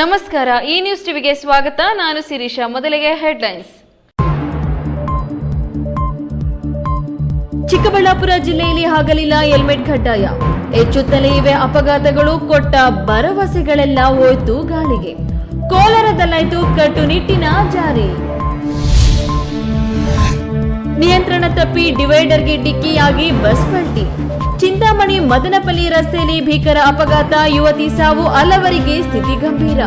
ನಮಸ್ಕಾರ, ಈ ನ್ಯೂಸ್ ಟಿವಿಗೆ ಸ್ವಾಗತ. ನಾನು ಶಿರೀಷಾ, ಮೊದಲಿಗೆ ಹೆಡ್ಲೈನ್ಸ್ ಚಿಕ್ಕಬಳ್ಳಾಪುರ ಜಿಲ್ಲೆಯಲ್ಲಿ ಆಗಲಿಲ್ಲ ಹೆಲ್ಮೆಟ್ ಕಡ್ಡಾಯ. ಹೆಚ್ಚುತ್ತಲೇ ಇವೆ ಅಪಘಾತಗಳು, ಕೊಟ್ಟ ಭರವಸೆಗಳೆಲ್ಲ ಹೋಯ್ತು ಗಾಳಿಗೆ. ಕೋಲಾರದಲ್ಲಾಯ್ತು ಕಟ್ಟುನಿಟ್ಟಿನ ಜಾರಿ. ನಿಯಂತ್ರಣ ತಪ್ಪಿ ಡಿವೈಡರ್ಗೆ ಡಿಕ್ಕಿಯಾಗಿ ಬಸ್ ಪಲ್ಟಿ. ಚಿಂತಾಮಣಿ ಮದನಪಲ್ಲಿ ರಸ್ತೆಯಲ್ಲಿ ಭೀಕರ ಅಪಘಾತ. ಯುವತಿ ಸಾವು ಹಲವರಿಗೆ ಸ್ಥಿತಿ ಗಂಭೀರ.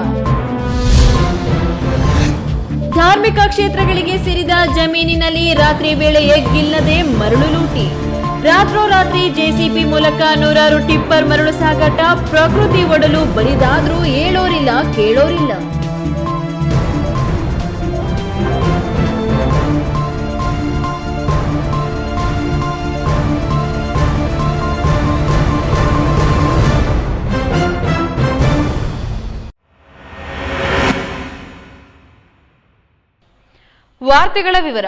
ಧಾರ್ಮಿಕ ಕ್ಷೇತ್ರಗಳಿಗೆ ಸೇರಿದ ಜಮೀನಿನಲ್ಲಿ ರಾತ್ರಿ ವೇಳೆ ಎಗ್ಗಿಲ್ಲದೆ ಮರಳು ಲೂಟಿ. ರಾತ್ರೋರಾತ್ರಿ ಜೆಸಿಪಿ ಮೂಲಕ ನೂರಾರು ಟಿಪ್ಪರ್ ಮರಳು ಸಾಗಾಟ. ಪ್ರಕೃತಿ ಒಡಲು ಬರಿದಾದ್ರೂ ಹೇಳೋರಿಲ್ಲ ಕೇಳೋರಿಲ್ಲ. ವಾರ್ತೆಗಳ ವಿವರ.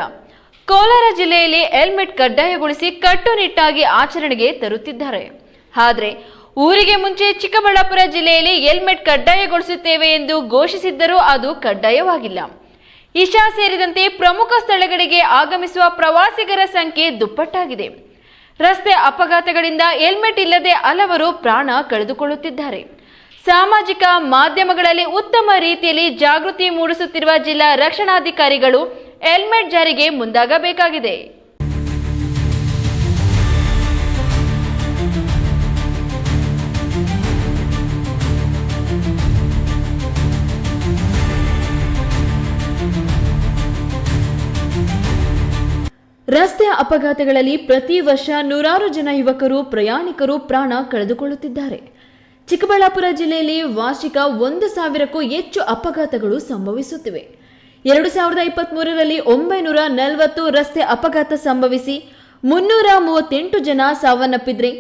ಕೋಲಾರ ಜಿಲ್ಲೆಯಲ್ಲಿ ಹೆಲ್ಮೆಟ್ ಕಡ್ಡಾಯಗೊಳಿಸಿ ಕಟ್ಟುನಿಟ್ಟಾಗಿ ಆಚರಣೆಗೆ ತರುತ್ತಿದ್ದಾರೆ. ಆದರೆ, ಊರಿಗೆ ಮುಂಚೆ ಚಿಕ್ಕಬಳ್ಳಾಪುರ ಜಿಲ್ಲೆಯಲ್ಲಿ ಹೆಲ್ಮೆಟ್ ಕಡ್ಡಾಯಗೊಳಿಸುತ್ತೇವೆ ಎಂದು ಘೋಷಿಸಿದ್ದರೂ ಅದು ಕಡ್ಡಾಯವಾಗಿಲ್ಲ. ಇಶಾ ಸೇರಿದಂತೆ ಪ್ರಮುಖ ಸ್ಥಳಗಳಿಗೆ ಆಗಮಿಸುವ ಪ್ರವಾಸಿಗರ ಸಂಖ್ಯೆ ದುಪ್ಪಟ್ಟಾಗಿದೆ. ರಸ್ತೆ ಅಪಘಾತಗಳಿಂದ ಹೆಲ್ಮೆಟ್ ಇಲ್ಲದೆ ಹಲವರು ಪ್ರಾಣ ಕಳೆದುಕೊಳ್ಳುತ್ತಿದ್ದಾರೆ. ಸಾಮಾಜಿಕ ಮಾಧ್ಯಮಗಳಲ್ಲಿ ಉತ್ತಮ ರೀತಿಯಲ್ಲಿ ಜಾಗೃತಿ ಮೂಡಿಸುತ್ತಿರುವ ಜಿಲ್ಲಾ ರಕ್ಷಣಾಧಿಕಾರಿಗಳು ಹೆಲ್ಮೆಟ್ ಜಾರಿಗೆ ಮುಂದಾಗಬೇಕಾಗಿದೆ. ರಸ್ತೆ ಅಪಘಾತಗಳಲ್ಲಿ ಪ್ರತಿ ವರ್ಷ ನೂರಾರು ಜನ ಯುವಕರು, ಪ್ರಯಾಣಿಕರು ಪ್ರಾಣ ಕಳೆದುಕೊಳ್ಳುತ್ತಿದ್ದಾರೆ. ಚಿಕ್ಕಬಳ್ಳಾಪುರ ಜಿಲ್ಲೆಯಲ್ಲಿ ವಾರ್ಷಿಕ ಒಂದು ಸಾವಿರಕ್ಕೂ ಹೆಚ್ಚು ಅಪಘಾತಗಳು ಸಂಭವಿಸುತ್ತಿವೆ. ಎರಡು ಸಾವಿರದ ಇಪ್ಪತ್ತ್ಮೂರರಲ್ಲಿ ಒಂಬೈನೂರ ನಲವತ್ತು ರಸ್ತೆ ಅಪಘಾತ ಸಂಭವಿಸಿ ಮುನ್ನೂರ ಮೂವತ್ತೆಂಟು ಜನ ಸಾವನ್ನಪ್ಪಿದ್ರೆ.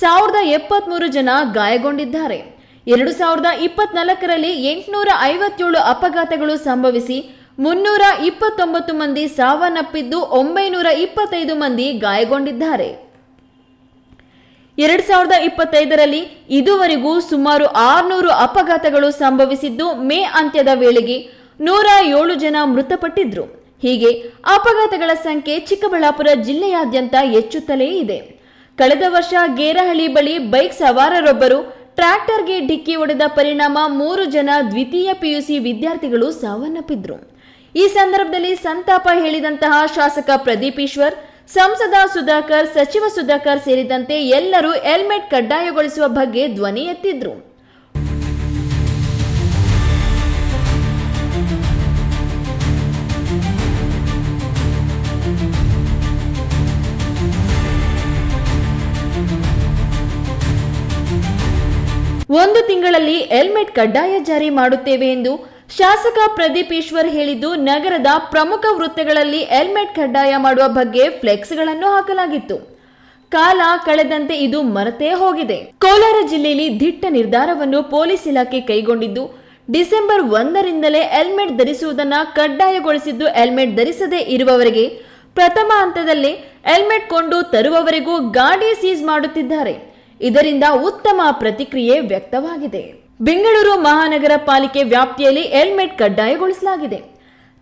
ಸಾವಿರದ ಎಪ್ಪತ್ಮೂರು ಜನ ಗಾಯಗೊಂಡಿದ್ದಾರೆ. ಎರಡು ಸಾವಿರದ ಇಪ್ಪತ್ನಾಲ್ಕರಲ್ಲಿ ಎಂಟುನೂರ ಐವತ್ತೇಳು ಅಪಘಾತಗಳು ಸಂಭವಿಸಿ ಮುನ್ನೂರ ಇಪ್ಪತ್ತೊಂಬತ್ತು ಮಂದಿ ಸಾವನ್ನಪ್ಪಿದ್ದು ಒಂಬೈನೂರ ಇಪ್ಪತ್ತೈದು ಮಂದಿ ಗಾಯಗೊಂಡಿದ್ದಾರೆ. ಎರಡು ಸಾವಿರದ ಇಪ್ಪತ್ತೈದರಲ್ಲಿ ಇದುವರೆಗೂ ಸುಮಾರು ಆರುನೂರು ಅಪಘಾತಗಳು ಸಂಭವಿಸಿದ್ದು ಮೇ ಅಂತ್ಯದ ವೇಳೆಗೆ ನೂರ ಏಳು ಜನ ಮೃತಪಟ್ಟಿದ್ರು. ಹೀಗೆ ಅಪಘಾತಗಳ ಸಂಖ್ಯೆ ಚಿಕ್ಕಬಳ್ಳಾಪುರ ಜಿಲ್ಲೆಯಾದ್ಯಂತ ಹೆಚ್ಚುತ್ತಲೇ ಇದೆ. ಕಳೆದ ವರ್ಷ ಗೇರಹಳ್ಳಿ ಬಳಿ ಬೈಕ್ ಸವಾರರೊಬ್ಬರು ಟ್ರ್ಯಾಕ್ಟರ್ಗೆ ಡಿಕ್ಕಿ ಹೊಡೆದ ಪರಿಣಾಮ ಮೂರು ಜನ ದ್ವಿತೀಯ ಪಿಯುಸಿ ವಿದ್ಯಾರ್ಥಿಗಳು ಸಾವನ್ನಪ್ಪಿದ್ರು. ಈ ಸಂದರ್ಭದಲ್ಲಿ ಸಂತಾಪ ಹೇಳಿದಂತಹ ಶಾಸಕ ಪ್ರದೀಪ್ ಈಶ್ವರ್, ಸಂಸದ ಸುಧಾಕರ್, ಸಚಿವ ಸುಧಾಕರ್ ಸೇರಿದಂತೆ ಎಲ್ಲರೂ ಹೆಲ್ಮೆಟ್ ಕಡ್ಡಾಯಗೊಳಿಸುವ ಬಗ್ಗೆ ಧ್ವನಿ ಎತ್ತಿದ್ರು. ಒಂದು ತಿಂಗಳಲ್ಲಿ ಹೆಲ್ಮೆಟ್ ಕಡ್ಡಾಯ ಜಾರಿ ಮಾಡುತ್ತೇವೆ ಎಂದು ಶಾಸಕ ಪ್ರದೀಪ್ ಈಶ್ವರ್ ಹೇಳಿದ್ದು, ನಗರದ ಪ್ರಮುಖ ವೃತ್ತಗಳಲ್ಲಿ ಹೆಲ್ಮೆಟ್ ಕಡ್ಡಾಯ ಮಾಡುವ ಬಗ್ಗೆ ಫ್ಲೆಕ್ಸ್ಗಳನ್ನು ಹಾಕಲಾಗಿತ್ತು. ಕಾಲ ಕಳೆದಂತೆ ಇದು ಮರೆತೇ ಹೋಗಿದೆ. ಕೋಲಾರ ಜಿಲ್ಲೆಯಲ್ಲಿ ದಿಟ್ಟ ನಿರ್ಧಾರವನ್ನು ಪೊಲೀಸ್ ಇಲಾಖೆ ಕೈಗೊಂಡಿದ್ದು, ಡಿಸೆಂಬರ್ ಒಂದರಿಂದಲೇ ಹೆಲ್ಮೆಟ್ ಧರಿಸುವುದನ್ನು ಕಡ್ಡಾಯಗೊಳಿಸಿದ್ದು, ಹೆಲ್ಮೆಟ್ ಧರಿಸದೇ ಇರುವವರಿಗೆ ಪ್ರಥಮ ಹಂತದಲ್ಲಿ ಹೆಲ್ಮೆಟ್ ಕೊಂಡು ತರುವವರೆಗೂ ಗಾಡಿ ಸೀಸ್ ಮಾಡುತ್ತಿದ್ದಾರೆ. ಇದರಿಂದ ಉತ್ತಮ ಪ್ರತಿಕ್ರಿಯೆ ವ್ಯಕ್ತವಾಗಿದೆ. ಬೆಂಗಳೂರು ಮಹಾನಗರ ಪಾಲಿಕೆ ವ್ಯಾಪ್ತಿಯಲ್ಲಿ ಹೆಲ್ಮೆಟ್ ಕಡ್ಡಾಯಗೊಳಿಸಲಾಗಿದೆ.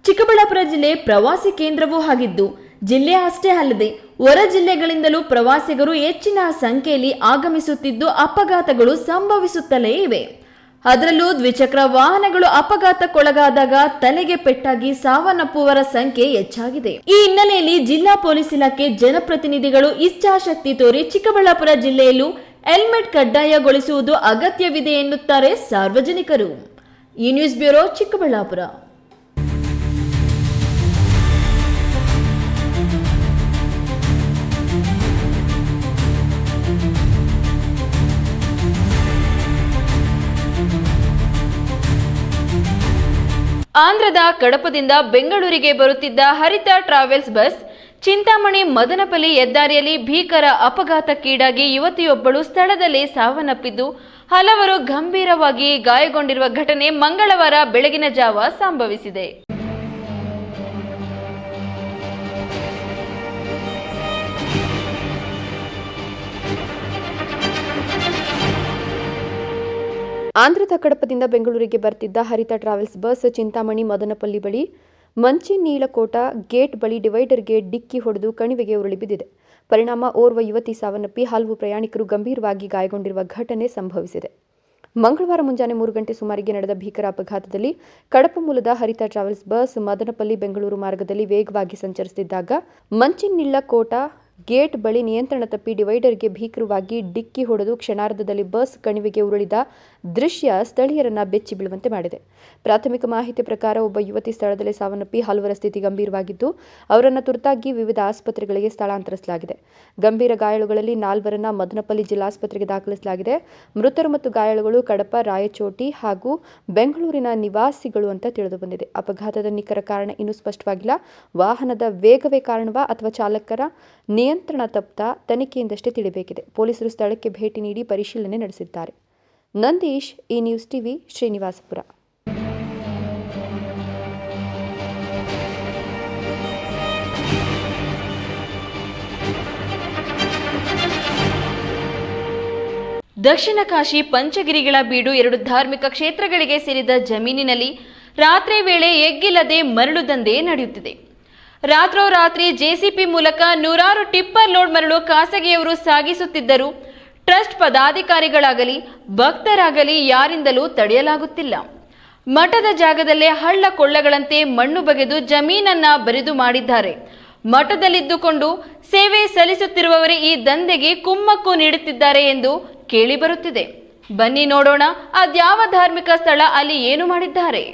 ಚಿಕ್ಕಬಳ್ಳಾಪುರ ಜಿಲ್ಲೆ ಪ್ರವಾಸಿ ಕೇಂದ್ರವೂ ಆಗಿದ್ದು, ಜಿಲ್ಲೆ ಅಷ್ಟೇ ಅಲ್ಲದೆ ಹೊರ ಜಿಲ್ಲೆಗಳಿಂದಲೂ ಪ್ರವಾಸಿಗರು ಹೆಚ್ಚಿನ ಸಂಖ್ಯೆಯಲ್ಲಿ ಆಗಮಿಸುತ್ತಿದ್ದು, ಅಪಘಾತಗಳು ಸಂಭವಿಸುತ್ತಲೇ ಇವೆ. ಅದರಲ್ಲೂ ದ್ವಿಚಕ್ರ ವಾಹನಗಳು ಅಪಘಾತಕ್ಕೊಳಗಾದಾಗ ತಲೆಗೆ ಪೆಟ್ಟಾಗಿ ಸಾವನ್ನಪ್ಪುವರ ಸಂಖ್ಯೆ ಹೆಚ್ಚಾಗಿದೆ. ಈ ಹಿನ್ನೆಲೆಯಲ್ಲಿ ಜಿಲ್ಲಾ ಪೊಲೀಸ್ ಇಲಾಖೆ ಜನಪ್ರತಿನಿಧಿಗಳು ಇಚ್ಛಾಶಕ್ತಿ ತೋರಿ ಚಿಕ್ಕಬಳ್ಳಾಪುರ ಜಿಲ್ಲೆಯಲ್ಲೂ ಹೆಲ್ಮೆಟ್ ಕಡ್ಡಾಯಗೊಳಿಸುವುದು ಅಗತ್ಯವಿದೆ ಎನ್ನುತ್ತಾರೆ ಸಾರ್ವಜನಿಕರು. ಈ ನ್ಯೂಸ್ ಬ್ಯೂರೋ ಚಿಕ್ಕಬಳ್ಳಾಪುರ. ಆಂಧ್ರದ ಕಡಪದಿಂದ ಬೆಂಗಳೂರಿಗೆ ಬರುತ್ತಿದ್ದ ಹರಿತ ಟ್ರಾವೆಲ್ಸ್ ಬಸ್ ಚಿಂತಾಮಣಿ ಮದನಪಲ್ಲಿ ಹೆದ್ದಾರಿಯಲ್ಲಿ ಭೀಕರ ಅಪಘಾತಕ್ಕೀಡಾಗಿ ಯುವತಿಯೊಬ್ಬಳು ಸ್ಥಳದಲ್ಲೇ ಸಾವನ್ನಪ್ಪಿದ್ದು ಹಲವರು ಗಂಭೀರವಾಗಿ ಗಾಯಗೊಂಡಿರುವ ಘಟನೆ ಮಂಗಳವಾರ ಬೆಳಗಿನ ಜಾವ ಸಂಭವಿಸಿದೆ. ಆಂಧ್ರದ ಕಡಪದಿಂದ ಬೆಂಗಳೂರಿಗೆ ಬರ್ತಿದ್ದ ಹರಿತ ಟ್ರಾವೆಲ್ಸ್ ಬಸ್ ಚಿಂತಾಮಣಿ ಮದನಪಲ್ಲಿ ಬಳಿ ಮಂಚಿ ನೀಲಕೋಟ ಗೇಟ್ ಬಳಿ ಡಿವೈಡರ್ಗೆ ಡಿಕ್ಕಿ ಹೊಡೆದು ಕಣಿವೆಗೆ ಉರುಳಿ ಬಿದ್ದಿದೆ. ಪರಿಣಾಮ ಓರ್ವ ಯುವತಿ ಸಾವನ್ನಪ್ಪಿ ಹಲವು ಪ್ರಯಾಣಿಕರು ಗಂಭೀರವಾಗಿ ಗಾಯಗೊಂಡಿರುವ ಘಟನೆ ಸಂಭವಿಸಿದೆ. ಮಂಗಳವಾರ ಮುಂಜಾನೆ ಮೂರು ಗಂಟೆ ಸುಮಾರಿಗೆ ನಡೆದ ಭೀಕರ ಅಪಘಾತದಲ್ಲಿ ಕಡಪ ಮೂಲದ ಹರಿತ ಟ್ರಾವೆಲ್ಸ್ ಬಸ್ ಮದನಪಲ್ಲಿ ಬೆಂಗಳೂರು ಮಾರ್ಗದಲ್ಲಿ ವೇಗವಾಗಿ ಸಂಚರಿಸುತ್ತಿದ್ದಾಗ ಮಂಚಿನಿಳ್ಳಕೋಟ ಗೇಟ್ ಬಳಿ ನಿಯಂತ್ರಣ ತಪ್ಪಿ ಡಿವೈಡರ್ಗೆ ಭೀಕರವಾಗಿ ಡಿಕ್ಕಿ ಹೊಡೆದು ಕ್ಷಣಾರ್ಧದಲ್ಲಿ ಬಸ್ ಕಣಿವೆಗೆ ಉರುಳಿದ ದೃಶ್ಯ ಸ್ಥಳೀಯರನ್ನ ಬೆಚ್ಚಿ ಬೀಳುವಂತೆ ಮಾಡಿದೆ. ಪ್ರಾಥಮಿಕ ಮಾಹಿತಿ ಪ್ರಕಾರ ಒಬ್ಬ ಯುವತಿ ಸ್ಥಳದಲ್ಲಿ ಸಾವನ್ನಪ್ಪಿ ಹಲವರ ಸ್ಥಿತಿ ಗಂಭೀರವಾಗಿದ್ದು, ಅವರನ್ನು ತುರ್ತಾಗಿ ವಿವಿಧ ಆಸ್ಪತ್ರೆಗಳಿಗೆ ಸ್ಥಳಾಂತರಿಸಲಾಗಿದೆ. ಗಂಭೀರ ಗಾಯಾಳುಗಳಲ್ಲಿ ನಾಲ್ವರನ್ನ ಮದನಪಲ್ಲಿ ಜಿಲ್ಲಾಸ್ಪತ್ರೆಗೆ ದಾಖಲಿಸಲಾಗಿದೆ. ಮೃತರು ಮತ್ತು ಗಾಯಾಳುಗಳು ಕಡಪ, ರಾಯಚೋಟಿ ಹಾಗೂ ಬೆಂಗಳೂರಿನ ನಿವಾಸಿಗಳು ಅಂತ ತಿಳಿದು ಬಂದಿದೆ ಅಪಘಾತದ ನಿಖರ ಕಾರಣ ಇನ್ನೂ ಸ್ಪಷ್ಟವಾಗಿಲ್ಲ. ವಾಹನದ ವೇಗವೇ ಕಾರಣವಾ ಅಥವಾ ಚಾಲಕರ ನಿಯಂತ್ರಣ ತಪ್ಪ ತನಿಖೆಯಿಂದಷ್ಟೇ ತಿಳಿಬೇಕಿದೆ. ಪೊಲೀಸರು ಸ್ಥಳಕ್ಕೆ ಭೇಟಿ ನೀಡಿ ಪರಿಶೀಲನೆ ನಡೆಸಿದ್ದಾರೆ. ನಂದೀಶ್, ಈ ನ್ಯೂಸ್ ಟಿವಿ, ಶ್ರೀನಿವಾಸಪುರ. ದಕ್ಷಿಣ ಕಾಶಿ ಪಂಚಗಿರಿಗಳ ಬೀಡು ಎರಡು ಧಾರ್ಮಿಕ ಕ್ಷೇತ್ರಗಳಿಗೆ ಸೇರಿದ ಜಮೀನಿನಲ್ಲಿ ರಾತ್ರಿ ವೇಳೆ ಎಗ್ಗಿಲ್ಲದೆ ಮರಳು ದಂಧೆ ನಡೆಯುತ್ತಿದೆ. ರಾತ್ರೋರಾತ್ರಿ ಜೆಸಿಪಿ ಮೂಲಕ ನೂರಾರು ಟಿಪ್ಪರ್ ಲೋಡ್ ಮರಳು ಖಾಸಗಿಯವರು ಸಾಗಿಸುತ್ತಿದ್ದರು. ಟ್ರಸ್ಟ್ ಪದಾಧಿಕಾರಿಗಳಾಗಲಿ, ಭಕ್ತರಾಗಲಿ ಯಾರಿಂದಲೂ ತಡೆಯಲಾಗುತ್ತಿಲ್ಲ. ಮಠದ ಜಾಗದಲ್ಲೇ ಹಳ್ಳ ಕೊಳ್ಳಗಳಂತೆ ಮಣ್ಣು ಬಗೆದು ಜಮೀನನ್ನ ಬರಿದು ಮಾಡಿದ್ದಾರೆ. ಮಠದಲ್ಲಿದ್ದುಕೊಂಡು ಸೇವೆ ಸಲ್ಲಿಸುತ್ತಿರುವವರೇ ಈ ದಂಧೆಗೆ ಕುಮ್ಮಕ್ಕು ನೀಡುತ್ತಿದ್ದಾರೆ ಎಂದು ಕೇಳಿಬರುತ್ತಿದೆ ಬನ್ನಿ ನೋಡೋಣ, ಅದ್ಯಾವ ಧಾರ್ಮಿಕ ಸ್ಥಳ ಅಲ್ಲಿ ಏನು ಮಾಡಿದ್ದಾರೆ?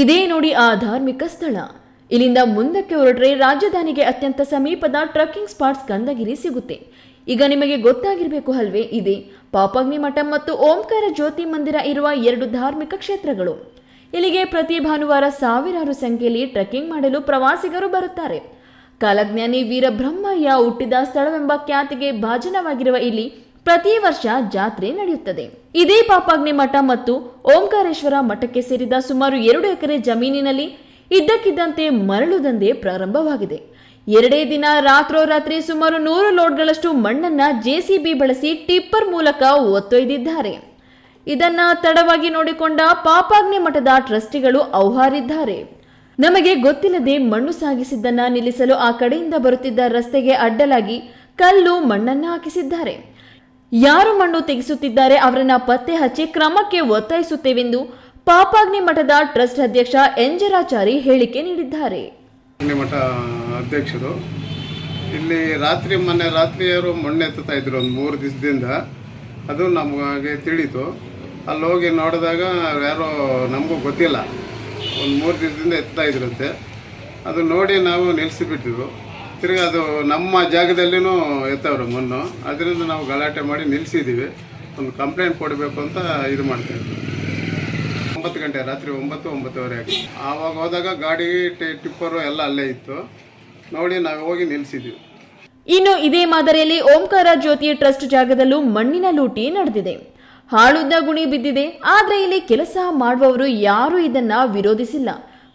ಇದೇ ನೋಡಿ ಆ ಧಾರ್ಮಿಕ ಸ್ಥಳ. ಇಲ್ಲಿಂದ ಮುಂದಕ್ಕೆ ಹೊರಟ್ರೆ ರಾಜಧಾನಿಗೆ ಅತ್ಯಂತ ಸಮೀಪದ ಟ್ರಕ್ಕಿಂಗ್ ಸ್ಪಾಟ್ಸ್ ಗಂಧಗಿರಿ ಸಿಗುತ್ತೆ. ಈಗ ನಿಮಗೆ ಗೊತ್ತಾಗಿರಬೇಕು ಅಲ್ವೇ ಇದೆ ಪಾಪಗ್ನಿ ಮಠ ಮತ್ತು ಓಂಕಾರ ಜ್ಯೋತಿ ಮಂದಿರ ಇರುವ ಎರಡು ಧಾರ್ಮಿಕ ಕ್ಷೇತ್ರಗಳು. ಇಲ್ಲಿಗೆ ಪ್ರತಿ ಭಾನುವಾರ ಸಾವಿರಾರು ಸಂಖ್ಯೆಯಲ್ಲಿ ಟ್ರೆಕ್ಕಿಂಗ್ ಮಾಡಲು ಪ್ರವಾಸಿಗರು ಬರುತ್ತಾರೆ. ಕಾಲಜ್ಞಾನಿ ವೀರಬ್ರಹ್ಮಯ್ಯ ಹುಟ್ಟಿದ ಸ್ಥಳವೆಂಬ ಖ್ಯಾತಿಗೆ ಭಾಜನವಾಗಿರುವ ಇಲ್ಲಿ ಪ್ರತಿ ವರ್ಷ ಜಾತ್ರೆ ನಡೆಯುತ್ತದೆ. ಇದೇ ಪಾಪಾಗ್ನಿ ಮಠ ಮತ್ತು ಓಂಕಾರೇಶ್ವರ ಮಠಕ್ಕೆ ಸೇರಿದ ಸುಮಾರು ಎರಡು ಎಕರೆ ಜಮೀನಿನಲ್ಲಿ ಇದ್ದಕ್ಕಿದ್ದಂತೆ ಮರಳು ದಂಧೆ ಪ್ರಾರಂಭವಾಗಿದೆ. ಎರಡೇ ದಿನ ರಾತ್ರೋರಾತ್ರಿ ಸುಮಾರು ನೂರು ಲೋಡ್ಗಳಷ್ಟು ಮಣ್ಣನ್ನ ಜೆಸಿಬಿ ಬಳಸಿ ಟಿಪ್ಪರ್ ಮೂಲಕ ಒತ್ತೊಯ್ದಿದ್ದಾರೆ. ಇದನ್ನ ತಡವಾಗಿ ನೋಡಿಕೊಂಡ ಪಾಪಾಗ್ನಿ ಮಠದ ಟ್ರಸ್ಟಿಗಳು ಔಹಾರಿದ್ದಾರೆ ನಮಗೆ ಗೊತ್ತಿಲ್ಲದೆ ಮಣ್ಣು ಸಾಗಿಸಿದ್ದನ್ನ ನಿಲ್ಲಿಸಲು ಆ ಕಡೆಯಿಂದ ಬರುತ್ತಿದ್ದ ರಸ್ತೆಗೆ ಅಡ್ಡಲಾಗಿ ಕಲ್ಲು ಮಣ್ಣನ್ನ ಹಾಕಿಸಿದ್ದಾರೆ. ಯಾರು ಮಣ್ಣು ತೆಗೆಸುತ್ತಿದ್ದಾರೆ ಅವರನ್ನ ಪತ್ತೆ ಹಚ್ಚಿ ಕ್ರಮಕ್ಕೆ ಒತ್ತಾಯಿಸುತ್ತೇವೆಂದು ಪಾಪಾಗ್ನಿ ಮಠದ ಟ್ರಸ್ಟ್ ಅಧ್ಯಕ್ಷ ಎಂಜರಾಚಾರಿ ಹೇಳಿಕೆ ನೀಡಿದ್ದಾರೆ. ಮಠ ಅಧ್ಯಕ್ಷರು, ಇಲ್ಲಿ ರಾತ್ರಿ ಮೊನ್ನೆ ರಾತ್ರಿಯವರು ಮಣ್ಣು ಎತ್ತುತ್ತಾ ಇದ್ರು ಒಂದು ಮೂರು ದಿವಸದಿಂದ. ಅದು ನಮಗೆ ತಿಳಿತು. ಅಲ್ಲಿ ಹೋಗಿ ನೋಡಿದಾಗ ಯಾರೋ ನಮಗೂ ಗೊತ್ತಿಲ್ಲ. ಒಂದು ಮೂರು ದಿವಸದಿಂದ ಎತ್ತಾ ಇದ್ರಂತೆ. ಅದು ನೋಡಿ ನಾವು ನಿಲ್ಲಿಸಿಬಿಟ್ಟಿದ್ವು ತಿರ್ಗಿ ಅದು ನಮ್ಮ ಜಾಗದಲ್ಲಿನೂ ಎತ್ತವ್ರು ಮಣ್ಣು. ಅದರಿಂದ ನಾವು ಗಲಾಟೆ ಮಾಡಿ ನಿಲ್ಲಿಸಿದ್ದೀವಿ ಒಂದು ಕಂಪ್ಲೇಂಟ್ ಕೊಡಬೇಕು ಅಂತ ಇದು ಮಾಡ್ತೇವೆ ಒಂಬತ್ತು ಗಂಟೆ, ರಾತ್ರಿ ಒಂಬತ್ತು, ಒಂಬತ್ತುವರೆ ಆಗಿ ಆವಾಗ ಹೋದಾಗ ಗಾಡಿ ಟಿಪ್ಪರು ಎಲ್ಲ ಅಲ್ಲೇ ಇತ್ತು. ನೋಡಿ ನಾವು ಹೋಗಿ ನಿಲ್ಲಿಸಿದ್ವಿ ಇನ್ನು ಇದೇ ಮಾದರಿಯಲ್ಲಿ ಓಂಕಾರ ಜ್ಯೋತಿ ಟ್ರಸ್ಟ್ ಜಾಗದಲ್ಲೂ ಮಣ್ಣಿನ ಲೂಟಿ ನಡೆದಿದೆ. ಹಾಳುದ್ದ ಗುಣಿ ಬಿದ್ದಿದೆ. ಆದ್ರೆ ಇಲ್ಲಿ ಕೆಲಸ ಮಾಡುವವರು ಯಾರೂ ಇದನ್ನ ವಿರೋಧಿಸಿಲ್ಲ.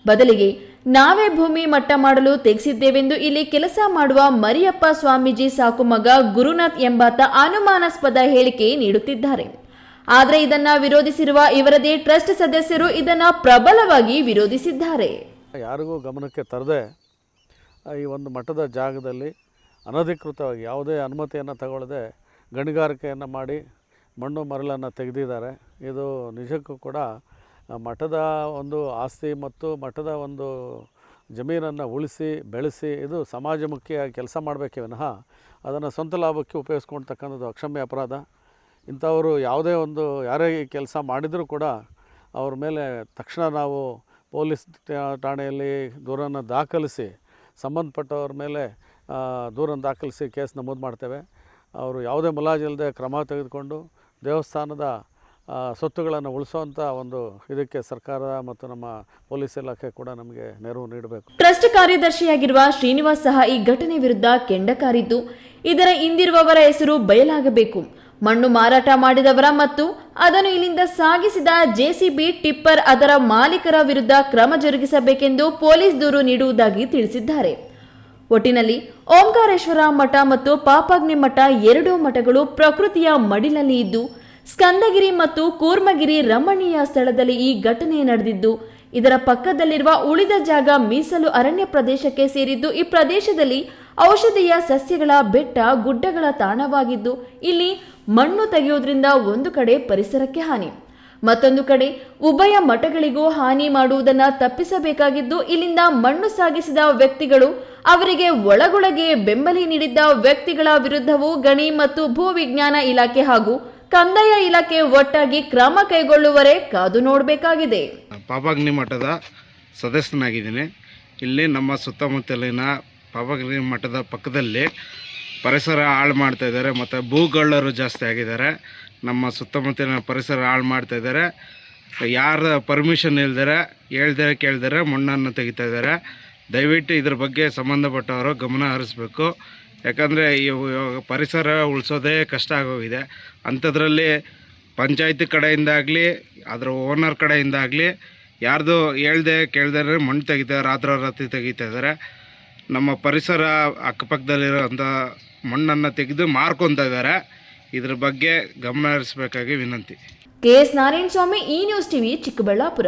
ಬದಲಿಗೆ ನಾವೇ ಭೂಮಿ ಮಟ್ಟ ಮಾಡಲು ತೆಗೆಸಿದ್ದೇವೆಂದು ಇಲ್ಲಿ ಕೆಲಸ ಮಾಡುವ ಮರಿಯಪ್ಪ ಸ್ವಾಮೀಜಿ ಸಾಕು ಮಗ ಗುರುನಾಥ್ ಎಂಬಾತ ಅನುಮಾನಾಸ್ಪದ ಹೇಳಿಕೆ ನೀಡುತ್ತಿದ್ದಾರೆ. ಆದರೆ ಇದನ್ನ ವಿರೋಧಿಸಿರುವ ಇವರದೇ ಟ್ರಸ್ಟ್ ಸದಸ್ಯರು ಇದನ್ನ ಪ್ರಬಲವಾಗಿ ವಿರೋಧಿಸಿದ್ದಾರೆ. ಯಾರಿಗೂ ಗಮನಕ್ಕೆ ತರದೆ ಈ ಒಂದು ಮಠದ ಜಾಗದಲ್ಲಿ ಅನಧಿಕೃತವಾಗಿ ಯಾವುದೇ ಅನುಮತಿಯನ್ನು ತಗೊಳ್ಳದೆ ಗಣಿಗಾರಿಕೆಯನ್ನು ಮಾಡಿ ಮಣ್ಣು ಮರಳನ್ನು ತೆಗೆದಿದ್ದಾರೆ. ಇದು ನಿಜಕ್ಕೂ ಕೂಡ ಮಠದ ಒಂದು ಆಸ್ತಿ ಮತ್ತು ಮಠದ ಒಂದು ಜಮೀನನ್ನು ಉಳಿಸಿ, ಬೆಳೆಸಿ, ಇದು ಸಮಾಜಮುಖಿಯಾಗಿ ಕೆಲಸ ಮಾಡಬೇಕೇ ವಿನಃ ಅದನ್ನು ಸ್ವಂತ ಲಾಭಕ್ಕೆ ಉಪಯೋಗಿಸ್ಕೊಳ್ತಕ್ಕಂಥದ್ದು ಅಕ್ಷಮ್ಯ ಅಪರಾಧ. ಇಂಥವರು ಯಾವುದೇ ಒಂದು, ಯಾರೇ ಕೆಲಸ ಮಾಡಿದರೂ ಕೂಡ ಅವ್ರ ಮೇಲೆ ತಕ್ಷಣ ನಾವು ಪೊಲೀಸ್ ಠಾಣೆಯಲ್ಲಿ ದೂರನ್ನು ದಾಖಲಿಸಿ, ಸಂಬಂಧಪಟ್ಟವ್ರ ಮೇಲೆ ದೂರನ್ನು ದಾಖಲಿಸಿ ಕೇಸ್ ನಮೂದು ಮಾಡ್ತೇವೆ. ಅವರು ಯಾವುದೇ ಮುಲಾಜಿಲ್ಲದೆ ಕ್ರಮ ತೆಗೆದುಕೊಂಡು ದೇವಸ್ಥಾನದ ಸೊತ್ತುಗಳನ್ನು ಉಳಿಸುವಂಥ ಒಂದು ಇದಕ್ಕೆ ಸರ್ಕಾರ ಮತ್ತು ನಮ್ಮ ಪೊಲೀಸ್ ಇಲಾಖೆ ಕೂಡ ನಮಗೆ ನೆರವು ನೀಡಬೇಕು. ಟ್ರಸ್ಟ್ ಕಾರ್ಯದರ್ಶಿಯಾಗಿರುವ ಶ್ರೀನಿವಾಸ್ ಸಹ ಈ ಘಟನೆ ವಿರುದ್ಧ ಕೆಂಡಕಾರಿದ್ದು. ಇದರ ಹಿಂದಿರುವವರ ಹೆಸರು ಬಯಲಾಗಬೇಕು. ಮಣ್ಣು ಮಾರಾಟ ಮಾಡಿದವರ ಮತ್ತು ಅದನ್ನು ಇಲ್ಲಿಂದ ಸಾಗಿಸಿದ ಜೆಸಿಬಿ ಟಿಪ್ಪರ್ ಅದರ ಮಾಲೀಕರ ವಿರುದ್ಧ ಕ್ರಮ ಜರುಗಿಸಬೇಕೆಂದು ಪೊಲೀಸ್ ದೂರು ನೀಡುವುದಾಗಿ ತಿಳಿಸಿದ್ದಾರೆ. ಒಟ್ಟಿನಲ್ಲಿ ಓಂಕಾರೇಶ್ವರ ಮಠ ಮತ್ತು ಪಾಪಾಗ್ನಿ ಮಠ ಎರಡೂ ಮಠಗಳು ಪ್ರಕೃತಿಯ ಮಡಿಲಲ್ಲಿ ಇದ್ದು ಸ್ಕಂದಗಿರಿ ಮತ್ತು ಕೂರ್ಮಗಿರಿ ರಮಣೀಯ ಸ್ಥಳದಲ್ಲಿ ಈ ಘಟನೆ ನಡೆದಿದ್ದು, ಇದರ ಪಕ್ಕದಲ್ಲಿರುವ ಉಳಿದ ಜಾಗ ಮೀಸಲು ಅರಣ್ಯ ಪ್ರದೇಶಕ್ಕೆ ಸೇರಿದ್ದು, ಈ ಪ್ರದೇಶದಲ್ಲಿ ಔಷಧೀಯ ಸಸ್ಯಗಳ ಬೆಟ್ಟ, ಗುಡ್ಡಗಳ ತಾಣವಾಗಿದ್ದು, ಇಲ್ಲಿ ಮಣ್ಣು ತೆಗೆಯೋದ್ರಿಂದ ಒಂದು ಕಡೆ ಪರಿಸರಕ್ಕೆ ಹಾನಿ. ಮತ್ತೊಂದು ಕಡೆ ಉಭಯ ಮಠಗಳಿಗೂ ಹಾನಿ ಮಾಡುವುದನ್ನು ತಪ್ಪಿಸಬೇಕಾಗಿದ್ದು, ಇಲ್ಲಿಂದ ಮಣ್ಣು ಸಾಗಿಸಿದ ವ್ಯಕ್ತಿಗಳು ಅವರಿಗೆ ಒಳಗೊಳಗೆ ಬೆಂಬಲಿ ನೀಡಿದ್ದ ವ್ಯಕ್ತಿಗಳ ವಿರುದ್ಧವೂ ಗಣಿ ಮತ್ತು ಭೂ ವಿಜ್ಞಾನ ಇಲಾಖೆ ಹಾಗೂ ಕಂದಾಯ ಇಲಾಖೆ ಒಟ್ಟಾಗಿ ಕ್ರಮ ಕೈಗೊಳ್ಳುವರೆ ಕಾದು ನೋಡಬೇಕಾಗಿದೆ. ಪಾಪಗ್ನಿ ಮಠದ ಸದಸ್ಯನಾಗಿದ್ದೀನಿ. ಇಲ್ಲಿ ನಮ್ಮ ಸುತ್ತಮುತ್ತಲಿನ ಪಾಪಗ್ನಿ ಮಠದ ಪಕ್ಕದಲ್ಲಿ ಪರಿಸರ ಹಾಳು ಮಾಡ್ತಾ ಇದ್ದಾರೆ. ಮತ್ತು ಭೂಗಳ್ಳರು ಜಾಸ್ತಿ ಆಗಿದ್ದಾರೆ. ನಮ್ಮ ಸುತ್ತಮುತ್ತಲಿನ ಪರಿಸರ ಹಾಳು ಮಾಡ್ತಾ ಇದ್ದಾರೆ. ಯಾರ ಪರ್ಮಿಷನ್ ಇಲ್ದರೆ ಹೇಳ್ದರೆ ಕೇಳ್ದರೆ ಮಣ್ಣನ್ನು ತೆಗಿತಾ ಇದ್ದಾರೆ. ದಯವಿಟ್ಟು ಇದ್ರ ಬಗ್ಗೆ ಸಂಬಂಧಪಟ್ಟವರು ಗಮನ ಹರಿಸ್ಬೇಕು. ಯಾಕಂದರೆ ಇವಾಗ ಪರಿಸರ ಉಳಿಸೋದೇ ಕಷ್ಟ ಆಗೋಗಿದೆ. ಅಂಥದ್ರಲ್ಲಿ ಪಂಚಾಯತಿ ಕಡೆಯಿಂದಾಗಲಿ ಅದರ ಓನರ್ ಕಡೆಯಿಂದಾಗಲಿ ಯಾರ್ದು ಹೇಳ್ದೆ ಕೇಳ್ದೇ ಮಣ್ಣು ತೆಗಿತಾರೆ ರಾತ್ರಿ ತೆಗಿತಾ ಇದ್ದಾರೆ. ನಮ್ಮ ಪರಿಸರ ಅಕ್ಕಪಕ್ಕದಲ್ಲಿರೋಂಥ ಮಣ್ಣನ್ನು ತೆಗೆದು ಮಾರ್ಕೊತಾ ಇದ್ದಾರೆ. ಇದ್ರ ಬಗ್ಗೆ ಗಮನ ಹರಿಸಬೇಕಾಗಿ ವಿನಂತಿ. ಕೆಎಸ್ ನಾರಾಯಣ ಸ್ವಾಮಿ ಈ ನ್ಯೂಸ್ ಟಿವಿ ಚಿಕ್ಕಬಳ್ಳಾಪುರ.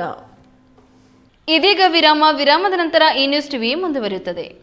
ಇದೀಗ ವಿರಾಮ ವಿರಾಮದ ನಂತರ ಈ ನ್ಯೂಸ್ ಟಿವಿ ಮುಂದುವರಿಯುತ್ತದೆ.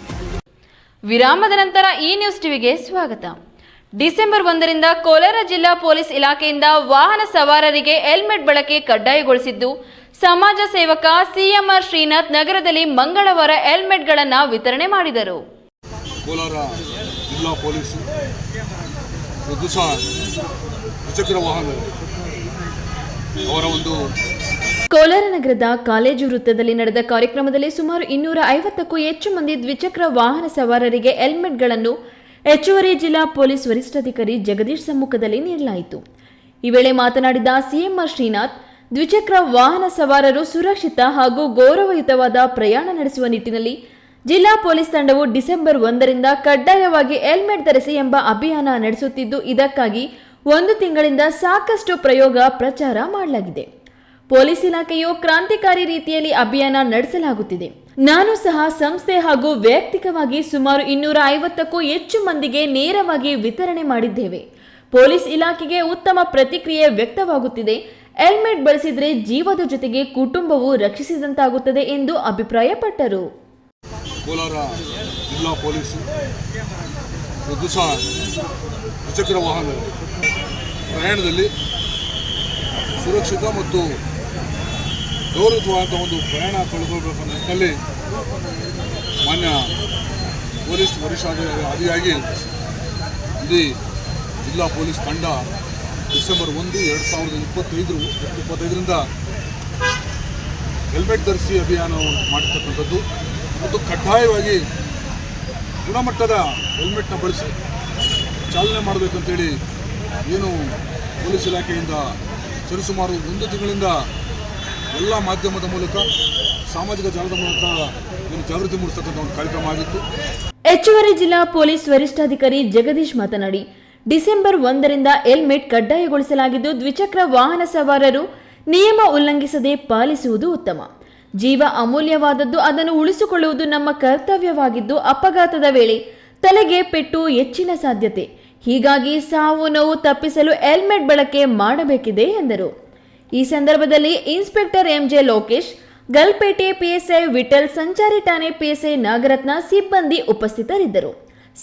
ವಿರಾಮದ ನಂತರ ಈ ನ್ಯೂಸ್ ಟಿವಿಗೆ ಸ್ವಾಗತ. ಡಿಸೆಂಬರ್ ಒಂದರಿಂದ ಕೋಲಾರ ಜಿಲ್ಲಾ ಪೊಲೀಸ್ ಇಲಾಖೆಯಿಂದ ವಾಹನ ಸವಾರರಿಗೆ ಹೆಲ್ಮೆಟ್ ಬಳಕೆ ಕಡ್ಡಾಯಗೊಳಿಸಿದ್ದು, ಸಮಾಜ ಸೇವಕ ಸಿಎಂಆರ್ ಶ್ರೀನಾಥ್ ನಗರದಲ್ಲಿ ಮಂಗಳವಾರ ಹೆಲ್ಮೆಟ್ಗಳನ್ನು ವಿತರಣೆ ಮಾಡಿದರು. ಕೋಲಾರ ಜಿಲ್ಲಾ ಪೊಲೀಸ್ ಅವರ ಒಂದು ಕೋಲಾರ ನಗರದ ಕಾಲೇಜು ವೃತ್ತದಲ್ಲಿ ನಡೆದ ಕಾರ್ಯಕ್ರಮದಲ್ಲಿ ಸುಮಾರು ಇನ್ನೂರ ಐವತ್ತಕ್ಕೂ ಹೆಚ್ಚು ಮಂದಿ ದ್ವಿಚಕ್ರ ವಾಹನ ಸವಾರರಿಗೆ ಹೆಲ್ಮೆಟ್ಗಳನ್ನು ಹೆಚ್ಚುವರಿ ಜಿಲ್ಲಾ ಪೊಲೀಸ್ ವರಿಷ್ಠಾಧಿಕಾರಿ ಜಗದೀಶ್ ಸಮ್ಮುಖದಲ್ಲಿ ನೀಡಲಾಯಿತು. ಈ ವೇಳೆ ಮಾತನಾಡಿದ ಸಿಎಂಆರ್ ಶ್ರೀನಾಥ್, ದ್ವಿಚಕ್ರ ವಾಹನ ಸವಾರರು ಸುರಕ್ಷಿತ ಹಾಗೂ ಗೌರವಯುತವಾದ ಪ್ರಯಾಣ ನಡೆಸುವ ನಿಟ್ಟಿನಲ್ಲಿ ಜಿಲ್ಲಾ ಪೊಲೀಸ್ ತಂಡವು ಡಿಸೆಂಬರ್ ಒಂದರಿಂದ ಕಡ್ಡಾಯವಾಗಿ ಹೆಲ್ಮೆಟ್ ಧರಿಸಿ ಎಂಬ ಅಭಿಯಾನ ನಡೆಸುತ್ತಿದ್ದು, ಇದಕ್ಕಾಗಿ ಒಂದು ತಿಂಗಳಿಂದ ಸಾಕಷ್ಟು ಪ್ರಯೋಗ ಪ್ರಚಾರ ಮಾಡಲಾಗಿದೆ. ಪೊಲೀಸ್ ಇಲಾಖೆಯು ಕ್ರಾಂತಿಕಾರಿ ರೀತಿಯಲ್ಲಿ ಅಭಿಯಾನ ನಡೆಸಲಾಗುತ್ತಿದೆ. ನಾನು ಸಹ ಸಂಸ್ಥೆ ಹಾಗೂ ವೈಯಕ್ತಿಕವಾಗಿ ಸುಮಾರು ಇನ್ನೂರ ಐವತ್ತಕ್ಕೂ ಹೆಚ್ಚು ಮಂದಿಗೆ ನೇರವಾಗಿ ವಿತರಣೆ ಮಾಡಿದ್ದೇವೆ. ಪೊಲೀಸ್ ಇಲಾಖೆಗೆ ಉತ್ತಮ ಪ್ರತಿಕ್ರಿಯೆ ವ್ಯಕ್ತವಾಗುತ್ತಿದೆ. ಹೆಲ್ಮೆಟ್ ಬಳಸಿದ್ರೆ ಜೀವದ ಜೊತೆಗೆ ಕುಟುಂಬವು ರಕ್ಷಿಸಿದಂತಾಗುತ್ತದೆ ಎಂದು ಅಭಿಪ್ರಾಯಪಟ್ಟರು. ಕೋಲಾರ ಜಿಲ್ಲಾ ಪೊಲೀಸ್ ಪ್ರಯಾಣದಲ್ಲಿ ಸುರಕ್ಷಿತ ಮತ್ತು ಗೌರವಯುತವಾದಂಥ ಒಂದು ಪ್ರಯಾಣ ಕಳ್ಕೊಳ್ಬೇಕು ನಿಟ್ಟಿನಲ್ಲಿ ಮಾನ್ಯ ಪೊಲೀಸ್ ವರಿಷ್ಠಾಧಿಕಾರಿಯಾಗಿ ಇಡೀ ಜಿಲ್ಲಾ ಪೊಲೀಸ್ ತಂಡ ಡಿಸೆಂಬರ್ ಒಂದು, ಎರಡು ಸಾವಿರದ ಇಪ್ಪತ್ತೈದು ಇಪ್ಪತ್ತೈದರಿಂದ ಹೆಲ್ಮೆಟ್ ಧರಿಸಿ ಅಭಿಯಾನ ಮಾಡಿರ್ತಕ್ಕಂಥದ್ದು. ಮತ್ತು ಕಡ್ಡಾಯವಾಗಿ ಗುಣಮಟ್ಟದ ಹೆಲ್ಮೆಟ್ನ ಬಳಸಿ ಚಾಲನೆ ಮಾಡಬೇಕಂತೇಳಿ ಏನು ಪೊಲೀಸ್ ಇಲಾಖೆಯಿಂದ ಸರಿಸುಮಾರು ಒಂದು ತಿಂಗಳಿಂದ ಎಲ್ಲ ಮಾಧ್ಯಮದ ಮೂಲಕ ಸಾಮಾಜಿಕ ಜಾಲದ ಮೂಲಕ ಜಾಗೃತಿ ಮೂಡಿಸ್ತಕ್ಕಂಥ ಒಂದು ಕಾರ್ಯಕ್ರಮ ಆಗಿತ್ತು. ಹೆಚ್ಚುವರಿ ಜಿಲ್ಲಾ ಪೊಲೀಸ್ ವರಿಷ್ಠಾಧಿಕಾರಿ ಜಗದೀಶ್ ಮಾತನಾಡಿ, ಡಿಸೆಂಬರ್ ಒಂದರಿಂದ ಹೆಲ್ಮೆಟ್ ಕಡ್ಡಾಯಗೊಳಿಸಲಾಗಿದ್ದು, ದ್ವಿಚಕ್ರ ವಾಹನ ಸವಾರರು ನಿಯಮ ಉಲ್ಲಂಘಿಸದೆ ಪಾಲಿಸುವುದು ಉತ್ತಮ. ಜೀವ ಅಮೂಲ್ಯವಾದದ್ದು, ಅದನ್ನು ಉಳಿಸಿಕೊಳ್ಳುವುದು ನಮ್ಮ ಕರ್ತವ್ಯವಾಗಿದ್ದು, ಅಪಘಾತದ ವೇಳೆ ತಲೆಗೆ ಪೆಟ್ಟು ಹೆಚ್ಚಿನ ಸಾಧ್ಯತೆ. ಹೀಗಾಗಿ ಸಾವು ನೋವು ತಪ್ಪಿಸಲು ಹೆಲ್ಮೆಟ್ ಬಳಕೆ ಮಾಡಬೇಕಿದೆ ಎಂದರು. ಈ ಸಂದರ್ಭದಲ್ಲಿ inspector MJ Lokesh, Galpete PSI Vittal ಸಂಚಾರಿ ಠಾಣೆ ಪಿಎಸ್ಐ ನಾಗರತ್ನ ಸಿಬ್ಬಂದಿ ಉಪಸ್ಥಿತರಿದ್ದರು.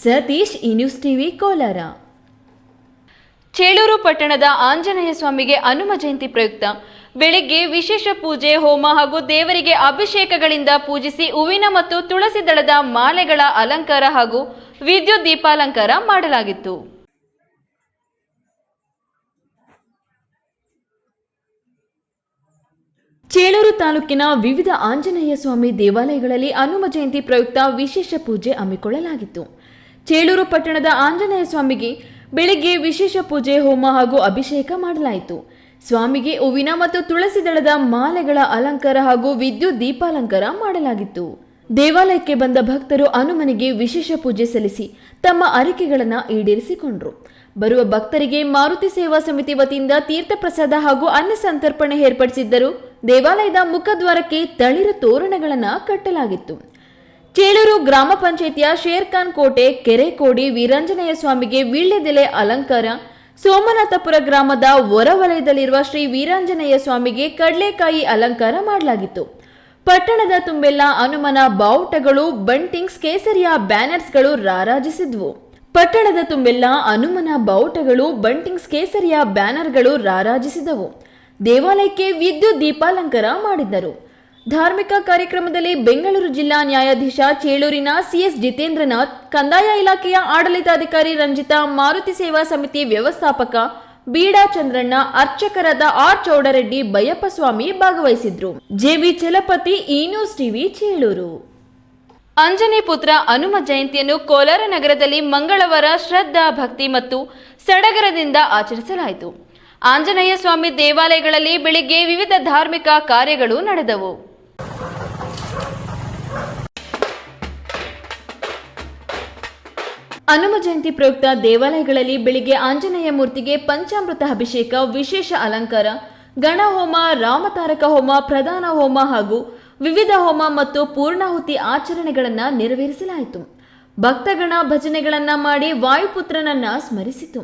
ಸತೀಶ್, ಈ ನ್ಯೂಸ್ ಟಿವಿ, ಕೋಲಾರ. ಚೇಳೂರು ಪಟ್ಟಣದ ಆಂಜನೇಯ ಸ್ವಾಮಿಗೆ ಹನುಮ ಜಯಂತಿ ಪ್ರಯುಕ್ತ. ಬೆಳಿಗ್ಗೆ ವಿಶೇಷ ಪೂಜೆ, ಹೋಮ ಹಾಗೂ ದೇವರಿಗೆ ಅಭಿಷೇಕಗಳಿಂದ ಪೂಜಿಸಿ ಹೂವಿನ ಮತ್ತು ತುಳಸಿ ದಳದ ಮಾಲೆಗಳ ಅಲಂಕಾರ ಹಾಗೂ ವಿದ್ಯುತ್ ದೀಪಾಲಂಕಾರ ಮಾಡಲಾಗಿತ್ತು. ಚೇಳೂರು ತಾಲೂಕಿನ ವಿವಿಧ ಆಂಜನೇಯ ಸ್ವಾಮಿ ದೇವಾಲಯಗಳಲ್ಲಿ ಹನುಮ ಜಯಂತಿ ಪ್ರಯುಕ್ತ ವಿಶೇಷ ಪೂಜೆ ಹಮ್ಮಿಕೊಳ್ಳಲಾಗಿತ್ತು. ಚೇಳೂರು ಪಟ್ಟಣದ ಆಂಜನೇಯ ಸ್ವಾಮಿಗೆ ಬೆಳಿಗ್ಗೆ ವಿಶೇಷ ಪೂಜೆ, ಹೋಮ ಹಾಗೂ ಅಭಿಷೇಕ ಮಾಡಲಾಯಿತು. ಸ್ವಾಮಿಗೆ ಹೂವಿನ ಮತ್ತು ತುಳಸಿ ದಳದ ಮಾಲೆಗಳ ಅಲಂಕಾರ ಹಾಗೂ ವಿದ್ಯುತ್ ದೀಪಾಲಂಕಾರ ಮಾಡಲಾಗಿತ್ತು. ದೇವಾಲಯಕ್ಕೆ ಬಂದ ಭಕ್ತರು ಹನುಮನಿಗೆ ವಿಶೇಷ ಪೂಜೆ ಸಲ್ಲಿಸಿ ತಮ್ಮ ಅರಿಕೆಗಳನ್ನು ಈಡೇರಿಸಿಕೊಂಡ್ರು. ಬರುವ ಭಕ್ತರಿಗೆ ಮಾರುತಿ ಸೇವಾ ಸಮಿತಿ ವತಿಯಿಂದ ತೀರ್ಥ ಪ್ರಸಾದ ಹಾಗೂ ಅನ್ನ ಸಂತರ್ಪಣೆ ಏರ್ಪಡಿಸಿದ್ದರು ದೇವಾಲಯದ ಮುಖದ್ವಾರಕ್ಕೆ ತಳಿರು ತೋರಣಗಳನ್ನು ಕಟ್ಟಲಾಗಿತ್ತು. ಚೇಳೂರು ಗ್ರಾಮ ಪಂಚಾಯಿತಿಯ ಶೇರ್ಖಾನ್ ಕೋಟೆ, ಕೆರೆಕೋಡಿ ವೀರಾಂಜನೇಯ ಸ್ವಾಮಿಗೆ ವೀಳ್ಯದೆಲೆ ಅಲಂಕಾರ. ಸೋಮನಾಥಪುರ ಗ್ರಾಮದ ಹೊರವಲಯದಲ್ಲಿರುವ ಶ್ರೀ ವೀರಾಂಜನೇಯ ಸ್ವಾಮಿಗೆ ಕಡಲೆಕಾಯಿ ಅಲಂಕಾರ ಮಾಡಲಾಗಿತ್ತು. ಪಟ್ಟಣದ ತುಂಬೆಲ್ಲ ಅನುಮನ ಬಾವುಟಗಳು, ಬಂಟಿಂಗ್ಸ್, ಕೇಸರಿಯ ಬ್ಯಾನರ್ಸ್ಗಳು ರಾರಾಜಿಸಿದ್ವು. ಪಟ್ಟಣದ ತುಂಬೆಲ್ಲ ಹನುಮನ ಬಾವುಟಗಳು, ಬಂಟಿಂಗ್ಸ್ ಕೇಸರಿಯ ಬ್ಯಾನರ್ಗಳು ರಾರಾಜಿಸಿದವು. ದೇವಾಲಯಕ್ಕೆ ವಿದ್ಯುತ್ ದೀಪಾಲಂಕಾರ ಮಾಡಿದ್ದರು. ಧಾರ್ಮಿಕ ಕಾರ್ಯಕ್ರಮದಲ್ಲಿ ಬೆಂಗಳೂರು ಜಿಲ್ಲಾ ನ್ಯಾಯಾಧೀಶ ಚೇಳೂರಿನ ಸಿಎಸ್ ಜಿತೇಂದ್ರನಾಥ್, ಕಂದಾಯ ಇಲಾಖೆಯ ಆಡಳಿತಾಧಿಕಾರಿ ರಂಜಿತಾ, ಮಾರುತಿ ಸೇವಾ ಸಮಿತಿ ವ್ಯವಸ್ಥಾಪಕ ಬೀಡಾ ಚಂದ್ರಣ್ಣ, ಅರ್ಚಕರಾದ ಆರ್ ಚೌಡರೆಡ್ಡಿ ಬಯ್ಯಪ್ಪಸ್ವಾಮಿ ಭಾಗವಹಿಸಿದ್ರು. ಜೆವಿ ಚಲಪತಿ ಈ ನ್ಯೂಸ್ ಟಿವಿ, ಚೇಳೂರು. ಅಂಜನಿ ಪುತ್ರ ಹನುಮ ಜಯಂತಿಯನ್ನು ಕೋಲಾರ ನಗರದಲ್ಲಿ ಮಂಗಳವಾರ ಶ್ರದ್ಧಾ, ಭಕ್ತಿ ಮತ್ತು ಸಡಗರದಿಂದ ಆಚರಿಸಲಾಯಿತು. ಆಂಜನೇಯ ಸ್ವಾಮಿ ದೇವಾಲಯಗಳಲ್ಲಿ ಬೆಳಿಗ್ಗೆ ವಿವಿಧ ಧಾರ್ಮಿಕ ಕಾರ್ಯಗಳು ನಡೆದವು. ಹನುಮ ಜಯಂತಿ ಪ್ರಯುಕ್ತ ದೇವಾಲಯಗಳಲ್ಲಿ ಬೆಳಿಗ್ಗೆ ಆಂಜನೇಯ ಮೂರ್ತಿಗೆ ಪಂಚಾಮೃತ ಅಭಿಷೇಕ, ವಿಶೇಷ ಅಲಂಕಾರ, ಗಣಹೋಮ, ರಾಮತಾರಕ ಹೋಮ, ಪ್ರಧಾನ ಹೋಮ ಹಾಗೂ ವಿವಿಧ ಹೋಮ ಮತ್ತು ಪೂರ್ಣಾಹುತಿ ಆಚರಣೆಗಳನ್ನು ನೆರವೇರಿಸಲಾಯಿತು. ಭಕ್ತಗಣ ಭಜನೆಗಳನ್ನು ಮಾಡಿ ವಾಯುಪುತ್ರನನ್ನ ಸ್ಮರಿಸಿತು.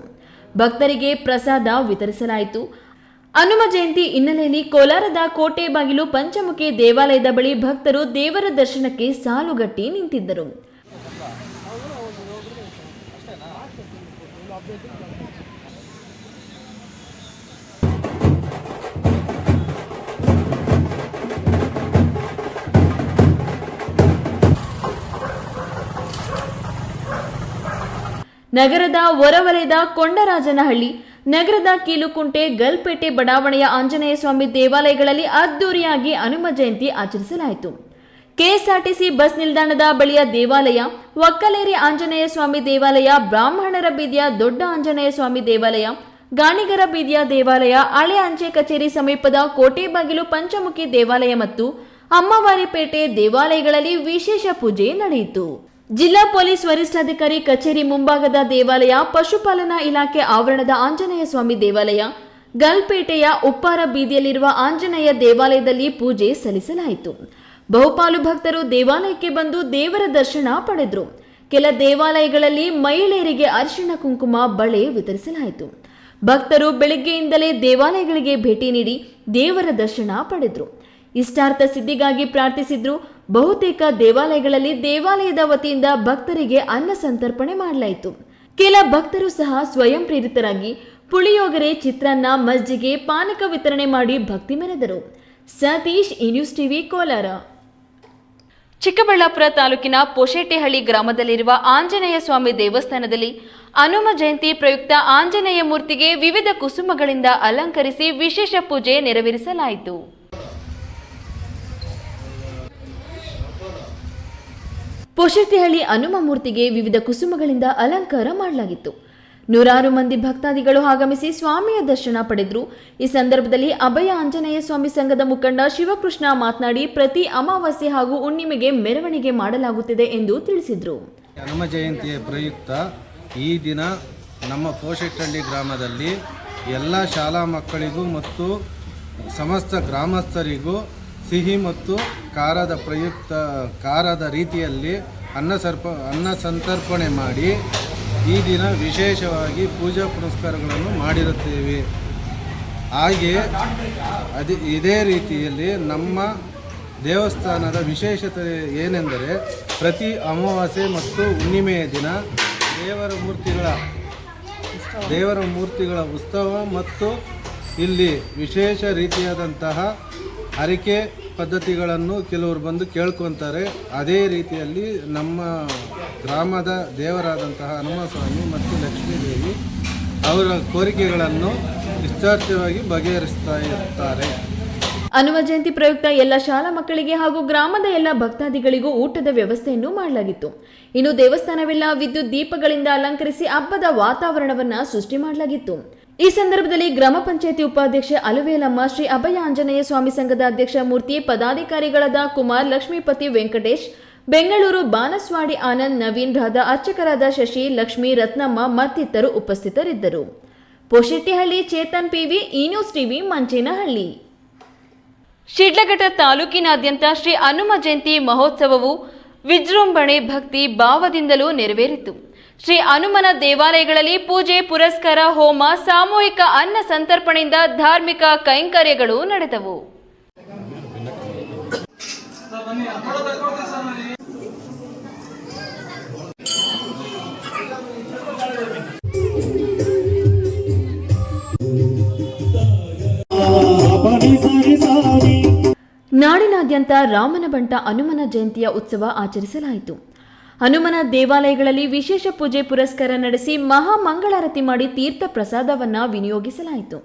ಭಕ್ತರಿಗೆ ಪ್ರಸಾದ ವಿತರಿಸಲಾಯಿತು. ಹನುಮ ಜಯಂತಿ ಹಿನ್ನೆಲೆಯಲ್ಲಿ ಕೋಲಾರದ ಕೋಟೆ ಬಾಗಿಲು ಪಂಚಮುಖಿ ದೇವಾಲಯದ ಬಳಿ ಭಕ್ತರು ದೇವರ ದರ್ಶನಕ್ಕೆ ಸಾಲುಗಟ್ಟಿ ನಿಂತಿದ್ದರು. ನಗರದ ಹೊರವಲಯದ ಕೊಂಡರಾಜನಹಳ್ಳಿ, ನಗರದ ಕೀಲುಕುಂಟೆ, ಗಲ್ಪೇಟೆ ಬಡಾವಣೆಯ ಆಂಜನೇಯ ಸ್ವಾಮಿ ದೇವಾಲಯಗಳಲ್ಲಿ ಅದ್ದೂರಿಯಾಗಿ ಹನುಮ ಜಯಂತಿ ಆಚರಿಸಲಾಯಿತು. ಕೆಎಸ್ಆರ್ಟಿಸಿ ಬಸ್ ನಿಲ್ದಾಣದ ಬಳಿಯ ದೇವಾಲಯ, ಒಕ್ಕಲೇರಿ ಆಂಜನೇಯ ಸ್ವಾಮಿ ದೇವಾಲಯ, ಬ್ರಾಹ್ಮಣರ ಬೀದಿಯ ದೊಡ್ಡ ಆಂಜನೇಯ ಸ್ವಾಮಿ ದೇವಾಲಯ, ಗಾಣಿಗರ ಬೀದಿಯ ದೇವಾಲಯ, ಹಳೆ ಅಂಚೆ ಕಚೇರಿ ಸಮೀಪದ ಕೋಟೆಬಾಗಿಲು ಪಂಚಮುಖಿ ದೇವಾಲಯ ಮತ್ತು ಅಮ್ಮವಾರಿಪೇಟೆ ದೇವಾಲಯಗಳಲ್ಲಿ ವಿಶೇಷ ಪೂಜೆ ನಡೆಯಿತು. ಜಿಲ್ಲಾ ಪೊಲೀಸ್ ವರಿಷ್ಠಾಧಿಕಾರಿ ಕಚೇರಿ ಮುಂಭಾಗದ ದೇವಾಲಯ, ಪಶುಪಾಲನಾ ಇಲಾಖೆ ಆವರಣದ ಆಂಜನೇಯ ಸ್ವಾಮಿ ದೇವಾಲಯ, ಗಲ್ಪೇಟೆಯ ಉಪ್ಪಾರ ಬೀದಿಯಲ್ಲಿರುವ ಆಂಜನೇಯ ದೇವಾಲಯದಲ್ಲಿ ಪೂಜೆ ಸಲ್ಲಿಸಲಾಯಿತು. ಬಹುಪಾಲು ಭಕ್ತರು ದೇವಾಲಯಕ್ಕೆ ಬಂದು ದೇವರ ದರ್ಶನ ಪಡೆದರು. ಕೆಲ ದೇವಾಲಯಗಳಲ್ಲಿ ಮಹಿಳೆಯರಿಗೆ ಅರಿಶಿಣ ಕುಂಕುಮ, ಬಳೆ ವಿತರಿಸಲಾಯಿತು. ಭಕ್ತರು ಬೆಳಗ್ಗೆಯಿಂದಲೇ ದೇವಾಲಯಗಳಿಗೆ ಭೇಟಿ ನೀಡಿ ದೇವರ ದರ್ಶನ ಪಡೆದರು. ಇಷ್ಟಾರ್ಥ ಸಿದ್ಧಿಗಾಗಿ ಪ್ರಾರ್ಥಿಸಿದ್ರು. ಬಹುತೇಕ ದೇವಾಲಯಗಳಲ್ಲಿ ದೇವಾಲಯದ ವತಿಯಿಂದ ಭಕ್ತರಿಗೆ ಅನ್ನ ಸಂತರ್ಪಣೆ ಮಾಡಲಾಯಿತು. ಕೆಲ ಭಕ್ತರು ಸಹ ಸ್ವಯಂ ಪ್ರೇರಿತರಾಗಿ ಪುಳಿಯೋಗರೆ, ಚಿತ್ರಾನ್ನ, ಮಜ್ಜಿಗೆ, ಪಾನಕ ವಿತರಣೆ ಮಾಡಿ ಭಕ್ತಿ ಮೆರೆದರು. ಸತೀಶ್ ಈ ನ್ಯೂಸ್ ಟಿವಿ ಕೋಲಾರ. ಚಿಕ್ಕಬಳ್ಳಾಪುರ ತಾಲೂಕಿನ ಪೋಷೇಟೆಹಳ್ಳಿ ಗ್ರಾಮದಲ್ಲಿರುವ ಆಂಜನೇಯ ಸ್ವಾಮಿ ದೇವಸ್ಥಾನದಲ್ಲಿ ಹನುಮ ಜಯಂತಿ ಪ್ರಯುಕ್ತ ಆಂಜನೇಯ ಮೂರ್ತಿಗೆ ವಿವಿಧ ಕುಸುಮಗಳಿಂದ ಅಲಂಕರಿಸಿ ವಿಶೇಷ ಪೂಜೆ ನೆರವೇರಿಸಲಾಯಿತು. ಪೊಶೆಟ್ಟಿಹಳ್ಳಿ ಹನುಮ ಮೂರ್ತಿಗೆ ವಿವಿಧ ಕುಸುಮಗಳಿಂದ ಅಲಂಕಾರ ಮಾಡಲಾಗಿತ್ತು. ನೂರಾರು ಮಂದಿ ಭಕ್ತಾದಿಗಳು ಆಗಮಿಸಿ ಸ್ವಾಮಿಯ ದರ್ಶನ ಪಡೆದರು. ಈ ಸಂದರ್ಭದಲ್ಲಿ ಅಭಯ ಆಂಜನೇಯ ಸ್ವಾಮಿ ಸಂಘದ ಮುಖಂಡ ಶಿವಕೃಷ್ಣ ಮಾತನಾಡಿ, ಪ್ರತಿ ಅಮಾವಾಸ್ಯೆ ಹಾಗೂ ಹುಣ್ಣಿಮೆಗೆ ಮೆರವಣಿಗೆ ಮಾಡಲಾಗುತ್ತಿದೆ ಎಂದು ತಿಳಿಸಿದರು. ಹನುಮ ಜಯಂತಿಯ ಪ್ರಯುಕ್ತ ಈ ದಿನ ನಮ್ಮ ಪೋಷೆಟ್ಟಳ್ಳಿ ಗ್ರಾಮದಲ್ಲಿ ಎಲ್ಲ ಶಾಲಾ ಮಕ್ಕಳಿಗೂ ಮತ್ತು ಸಮಸ್ತ ಗ್ರಾಮಸ್ಥರಿಗೂ ಸಿಹಿ ಮತ್ತು ಖಾರದ ಪ್ರಯುಕ್ತ, ಖಾರದ ರೀತಿಯಲ್ಲಿ ಅನ್ನ ಸರ್ಪ, ಅನ್ನ ಸಂತರ್ಪಣೆ ಮಾಡಿ ಈ ದಿನ ವಿಶೇಷವಾಗಿ ಪೂಜಾ ಪುನಸ್ಕಾರಗಳನ್ನು ಮಾಡಿರುತ್ತೇವೆ. ಹಾಗೆ ಅದೇ, ಇದೇ ರೀತಿಯಲ್ಲಿ ನಮ್ಮ ದೇವಸ್ಥಾನದ ವಿಶೇಷತೆ ಏನೆಂದರೆ ಪ್ರತಿ ಅಮಾವಾಸ್ಯೆ ಮತ್ತು ಹುಣ್ಣಿಮೆಯ ದಿನ ದೇವರ ಮೂರ್ತಿಗಳ ದೇವರ ಮೂರ್ತಿಗಳ ಉತ್ಸವ ಮತ್ತು ಇಲ್ಲಿ ವಿಶೇಷ ರೀತಿಯಾದಂತಹ ಹರಿಕೆ ಪದ್ಧತಿಗಳನ್ನು ಕೆಲವರು ಬಂದು ಕೇಳ್ಕೊತಾರೆ. ಅದೇ ರೀತಿಯಲ್ಲಿ ನಮ್ಮ ಗ್ರಾಮದ ದೇವರಾದಂತಹ ಹನುಮಸ್ವಾಮಿ ಮತ್ತು ಲಕ್ಷ್ಮೀದೇವಿ ಅವರ ಕೋರಿಕೆಗಳನ್ನು ನಿಶ್ಚಾರ್ಥವಾಗಿ ಬಗೆಹರಿಸ್ತಾ ಇರ್ತಾರೆ. ಹನುಮ ಜಯಂತಿ ಪ್ರಯುಕ್ತ ಎಲ್ಲ ಶಾಲಾ ಮಕ್ಕಳಿಗೆ ಹಾಗೂ ಗ್ರಾಮದ ಎಲ್ಲ ಭಕ್ತಾದಿಗಳಿಗೂ ಊಟದ ವ್ಯವಸ್ಥೆಯನ್ನು ಮಾಡಲಾಗಿತ್ತು. ಇನ್ನು ದೇವಸ್ಥಾನವೆಲ್ಲ ವಿದ್ಯುತ್ ದೀಪಗಳಿಂದ ಅಲಂಕರಿಸಿ ಹಬ್ಬದ ವಾತಾವರಣವನ್ನು ಸೃಷ್ಟಿ ಮಾಡಲಾಗಿತ್ತು. ಈ ಸಂದರ್ಭದಲ್ಲಿ ಗ್ರಾಮ ಪಂಚಾಯತಿ ಉಪಾಧ್ಯಕ್ಷೆ ಅಲುವೇಲಮ್ಮ, ಶ್ರೀ ಅಭಯ ಆಂಜನೇಯ ಸ್ವಾಮಿ ಸಂಘದ ಅಧ್ಯಕ್ಷ ಮೂರ್ತಿ, ಪದಾಧಿಕಾರಿಗಳಾದ ಕುಮಾರ್ ಲಕ್ಷ್ಮೀಪತಿ ವೆಂಕಟೇಶ್, ಬೆಂಗಳೂರು ಬಾನಸ್ವಾಡಿ ಆನಂದ್, ನವೀನ್ ರಾಧ, ಅರ್ಚಕರಾದ ಶಶಿ, ಲಕ್ಷ್ಮಿ, ರತ್ನಮ್ಮ ಮತ್ತಿತರರು ಉಪಸ್ಥಿತರಿದ್ದರು. Poshettihalli, Chetan PV E news TV, Manchenahalli. Shidlaghatta ತಾಲೂಕಿನಾದ್ಯಂತ ಶ್ರೀ ಹನುಮ ಜಯಂತಿ ಮಹೋತ್ಸವವು ವಿಜೃಂಭಣೆ ಭಕ್ತಿ ಭಾವದಿಂದಲೂ ನೆರವೇರಿತು. ಶ್ರೀ ಹನುಮನ ದೇವಾಲಯಗಳಲ್ಲಿ ಪೂಜೆ, ಪುರಸ್ಕಾರ, ಹೋಮ, ಸಾಮೂಹಿಕ ಅನ್ನ ಸಂತರ್ಪಣೆಯಿಂದ ಧಾರ್ಮಿಕ ಕೈಂಕರ್ಯಗಳು ನಡೆದವು. ನಾಡಿನಾದ್ಯಂತ ರಾಮನ ಬಂಟ ಹನುಮನ ಜಯಂತಿಯ ಉತ್ಸವ ಆಚರಿಸಲಾಯಿತು. ಹನುಮನ ದೇವಾಲಯಗಳಲ್ಲಿ ವಿಶೇಷ ಪೂಜೆ ಪುರಸ್ಕಾರ ನಡೆಸಿ ಮಹಾ ಮಂಗಳಾರತಿ ಮಾಡಿ ತೀರ್ಥ ಪ್ರಸಾದವನ್ನು ವಿನಿಯೋಗಿಸಲಾಯಿತು.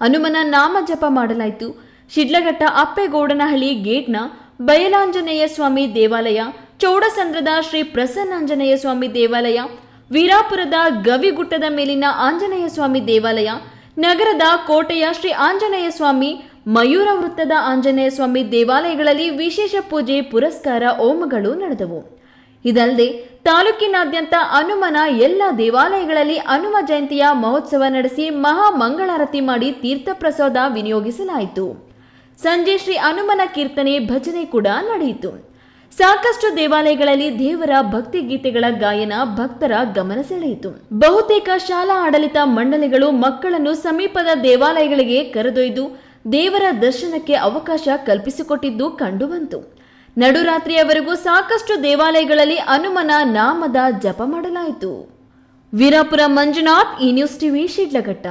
ಹನುಮನ ನಾಮ ಜಪ ಮಾಡಲಾಯಿತು. ಶಿಡ್ಲಘಟ್ಟ ಅಪ್ಪೆಗೌಡನಹಳ್ಳಿ ಗೇಟ್ನ ಬಯಲಾಂಜನೇಯ ಸ್ವಾಮಿ ದೇವಾಲಯ, ಚೌಡಸಂದ್ರದ ಶ್ರೀ ಪ್ರಸನ್ನಾಂಜನೇಯ ಸ್ವಾಮಿ ದೇವಾಲಯ, ವೀರಾಪುರದ ಗವಿಗುಟ್ಟದ ಮೇಲಿನ ಆಂಜನೇಯ ಸ್ವಾಮಿ ದೇವಾಲಯ, ನಗರದ ಕೋಟೆಯ ಶ್ರೀ ಆಂಜನೇಯ ಸ್ವಾಮಿ, ಮಯೂರ ವೃತ್ತದ ಆಂಜನೇಯ ಸ್ವಾಮಿ ದೇವಾಲಯಗಳಲ್ಲಿ ವಿಶೇಷ ಪೂಜೆ ಪುರಸ್ಕಾರ ಓಮಗಳು ನಡೆದವು. ಇದಲ್ಲದೆ ತಾಲೂಕಿನಾದ್ಯಂತ ಹನುಮನ ಎಲ್ಲ ದೇವಾಲಯಗಳಲ್ಲಿ ಹನುಮ ಜಯಂತಿಯ ಮಹೋತ್ಸವ ನಡೆಸಿ ಮಹಾ ಮಂಗಳಾರತಿ ಮಾಡಿ ತೀರ್ಥ ಪ್ರಸಾದ ವಿನಿಯೋಗಿಸಲಾಯಿತು. ಸಂಜೆ ಶ್ರೀ ಹನುಮನ ಕೀರ್ತನೆ ಭಜನೆ ಕೂಡ ನಡೆಯಿತು. ಸಾಕಷ್ಟು ದೇವಾಲಯಗಳಲ್ಲಿ ದೇವರ ಭಕ್ತಿ ಗೀತೆಗಳ ಗಾಯನ ಭಕ್ತರ ಗಮನ ಸೆಳೆಯಿತು. ಬಹುತೇಕ ಶಾಲಾ ಆಡಳಿತ ಮಂಡಳಿಗಳು ಮಕ್ಕಳನ್ನು ಸಮೀಪದ ದೇವಾಲಯಗಳಿಗೆ ಕರೆದೊಯ್ದು ದೇವರ ದರ್ಶನಕ್ಕೆ ಅವಕಾಶ ಕಲ್ಪಿಸಿಕೊಟ್ಟಿದ್ದು ಕಂಡುಬಂತು. ನಡುರಾತ್ರಿಯವರೆಗೂ ಸಾಕಷ್ಟು ದೇವಾಲಯಗಳಲ್ಲಿ ಹನುಮನ ನಾಮದ ಜಪ ಮಾಡಲಾಯಿತು. Veerapura Manjunath, E news TV, Shidlaghatta.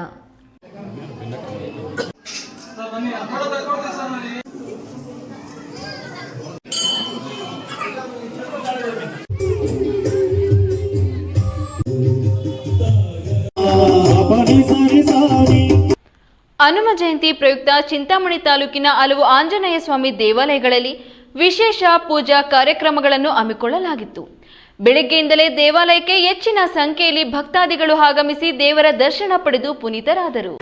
Hanuma Jayanti ಪ್ರಯುಕ್ತ ಚಿಂತಾಮಣಿ ತಾಲೂಕಿನ ಹಲವು ಆಂಜನೇಯ ಸ್ವಾಮಿ ದೇವಾಲಯಗಳಲ್ಲಿ ವಿಶೇಷ ಪೂಜಾ ಕಾರ್ಯಕ್ರಮಗಳನ್ನು ಹಮ್ಮಿಕೊಳ್ಳಲಾಗಿತ್ತು. ಬೆಳಗ್ಗೆಯಿಂದಲೇ ದೇವಾಲಯಕ್ಕೆ ಹೆಚ್ಚಿನ ಸಂಖ್ಯೆಯಲ್ಲಿ ಭಕ್ತಾದಿಗಳು ಆಗಮಿಸಿ ದೇವರ ದರ್ಶನ ಪಡೆದು ಪುನೀತರಾದರು.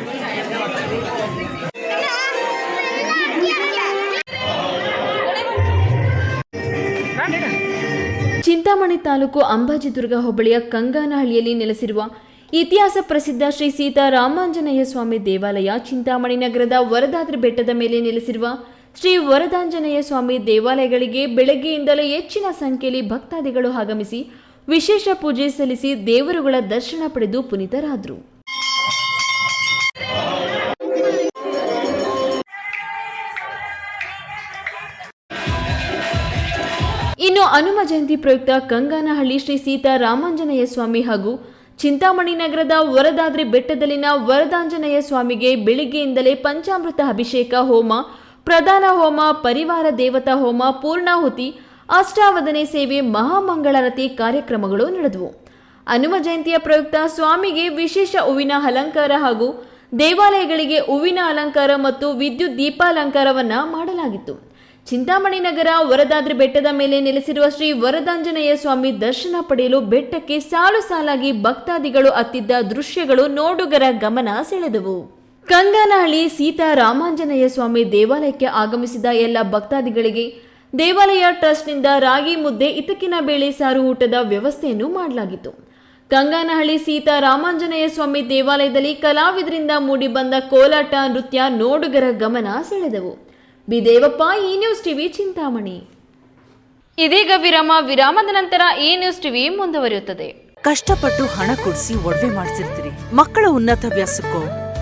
ಚಿಂತಾಮಣಿ ತಾಲೂಕು ಅಂಬಾಜಿದುರ್ಗ ಹೋಬಳಿಯ ಕಂಗಾನಹಳ್ಳಿಯಲ್ಲಿ ನೆಲೆಸಿರುವ ಇತಿಹಾಸ ಪ್ರಸಿದ್ಧ ಶ್ರೀ ಸೀತಾ ರಾಮಾಂಜನೇಯ ಸ್ವಾಮಿ ದೇವಾಲಯ ಚಿಂತಾಮಣಿ ನಗರದ ವರದಾದ್ರಿ ಬೆಟ್ಟದ ಮೇಲೆ ನೆಲೆಸಿರುವ ಶ್ರೀ ವರದಾಂಜನೇಯ ಸ್ವಾಮಿ ದೇವಾಲಯಗಳಿಗೆ ಬೆಳಗ್ಗೆಯಿಂದಲೇ ಹೆಚ್ಚಿನ ಸಂಖ್ಯೆಯಲ್ಲಿ ಭಕ್ತಾದಿಗಳು ಆಗಮಿಸಿ ವಿಶೇಷ ಪೂಜೆ ಸಲ್ಲಿಸಿ ದೇವರುಗಳ ದರ್ಶನ ಪಡೆದು ಪುನೀತರಾದರು. ಇನ್ನು ಹನುಮ ಜಯಂತಿ ಪ್ರಯುಕ್ತ ಕಂಗಾನಹಳ್ಳಿ ಶ್ರೀ ಸೀತಾ ರಾಮಾಂಜನೇಯ ಸ್ವಾಮಿ ಹಾಗೂ ಚಿಂತಾಮಣಿ ನಗರದ ವರದಾದ್ರಿ ಬೆಟ್ಟದಲ್ಲಿನ ವರದಾಂಜನೇಯ ಸ್ವಾಮಿಗೆ ಬೆಳಿಗ್ಗೆಯಿಂದಲೇ ಪಂಚಾಮೃತ ಅಭಿಷೇಕ ಹೋಮ ಪ್ರಧಾನ ಹೋಮ, ಪರಿವಾರ ದೇವತಾ ಹೋಮ, ಪೂರ್ಣಾಹುತಿ, ಅಷ್ಟಾವಧನೆ ಸೇವೆ, ಮಹಾಮಂಗಳಾರತಿ ಕಾರ್ಯಕ್ರಮಗಳು ನಡೆದವು. ಹನುಮ ಜಯಂತಿಯ ಪ್ರಯುಕ್ತ ಸ್ವಾಮಿಗೆ ವಿಶೇಷ ಹೂವಿನ ಅಲಂಕಾರ ಹಾಗೂ ದೇವಾಲಯಗಳಿಗೆ ಹೂವಿನ ಅಲಂಕಾರ ಮತ್ತು ವಿದ್ಯುತ್ ದೀಪಾಲಂಕಾರವನ್ನ ಮಾಡಲಾಗಿತ್ತು. ಚಿಂತಾಮಣಿ ನಗರ ವರದಾದ್ರಿ ಬೆಟ್ಟದ ಮೇಲೆ ನೆಲೆಸಿರುವ ಶ್ರೀ ವರದಾಂಜನೇಯ ಸ್ವಾಮಿ ದರ್ಶನ ಪಡೆಯಲು ಬೆಟ್ಟಕ್ಕೆ ಸಾಲು ಸಾಲಾಗಿ ಭಕ್ತಾದಿಗಳು ಅತ್ತಿದ್ದ ದೃಶ್ಯಗಳು ನೋಡುಗರ ಗಮನ ಸೆಳೆದವು. ಕಂಗಾನಹಳ್ಳಿ ಸೀತಾ ರಾಮಾಂಜನೇಯ ಸ್ವಾಮಿ ದೇವಾಲಯಕ್ಕೆ ಆಗಮಿಸಿದ ಎಲ್ಲ ಭಕ್ತಾದಿಗಳಿಗೆ ದೇವಾಲಯ ಟ್ರಸ್ಟ್ನಿಂದ ರಾಗಿ ಮುದ್ದೆ, ಇತಕಿನ ಬೇಳೆ, ಸಾರು ಊಟದ ವ್ಯವಸ್ಥೆಯನ್ನು ಮಾಡಲಾಗಿತ್ತು. ಕಂಗನಹಳ್ಳಿ ಸೀತಾ ರಾಮಾಂಜನೇಯ ಸ್ವಾಮಿ ದೇವಾಲಯದಲ್ಲಿ ಕಲಾವಿದರಿಂದ ಮೂಡಿಬಂದ ಕೋಲಾಟ ನೃತ್ಯ ನೋಡುಗರ ಗಮನ ಸೆಳೆದವು. ಬಿದೇವಪ್ಪ ಈ ನ್ಯೂಸ್ ಟಿವಿ ಚಿಂತಾಮಣಿ. ಇದೀಗ ವಿರಾಮ, ವಿರಾಮದ ನಂತರ ಈ ನ್ಯೂಸ್ ಟಿವಿ ಮುಂದುವರಿಯುತ್ತದೆ. ಕಷ್ಟಪಟ್ಟು ಹಣ ಕೊಡಿಸಿ ಒಡವೆ ಮಾಡಿಸಿರ್ತೀರಿ ಮಕ್ಕಳ ಉನ್ನತ ವ್ಯಾಸಕ್ಕೋ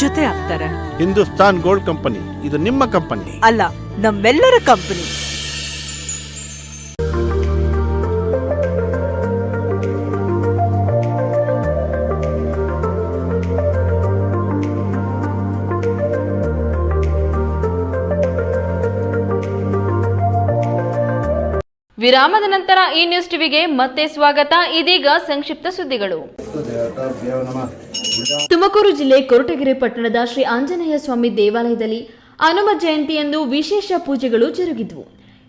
ಜೊತೆ ಆಗ್ತಾರೆ. ಹಿಂದೂಸ್ತಾನ್ ಗೋಲ್ಡ್ ಕಂಪನಿ ಇದು ನಿಮ್ಮ ಕಂಪನಿ. ಅಲ್ಲ ನಮ್ಮೆಲ್ಲರ ಕಂಪನಿ. ವಿರಾಮದ ನಂತರ ಈ ನ್ಯೂಸ್ ಟಿವಿಗೆ ಮತ್ತೆ ಸ್ವಾಗತ ಇದೀಗ ಸಂಕ್ಷಿಪ್ತ ಸುದ್ದಿಗಳು. ತುಮಕೂರು ಜಿಲ್ಲೆ ಕೊರಟಗೆರೆ ಪಟ್ಟಣದ ಶ್ರೀ ಆಂಜನೇಯ ಸ್ವಾಮಿ ದೇವಾಲಯದಲ್ಲಿ ಹನುಮ ಜಯಂತಿಯಂದು ವಿಶೇಷ ಪೂಜೆಗಳು ಜರುಗಿದ್ವು.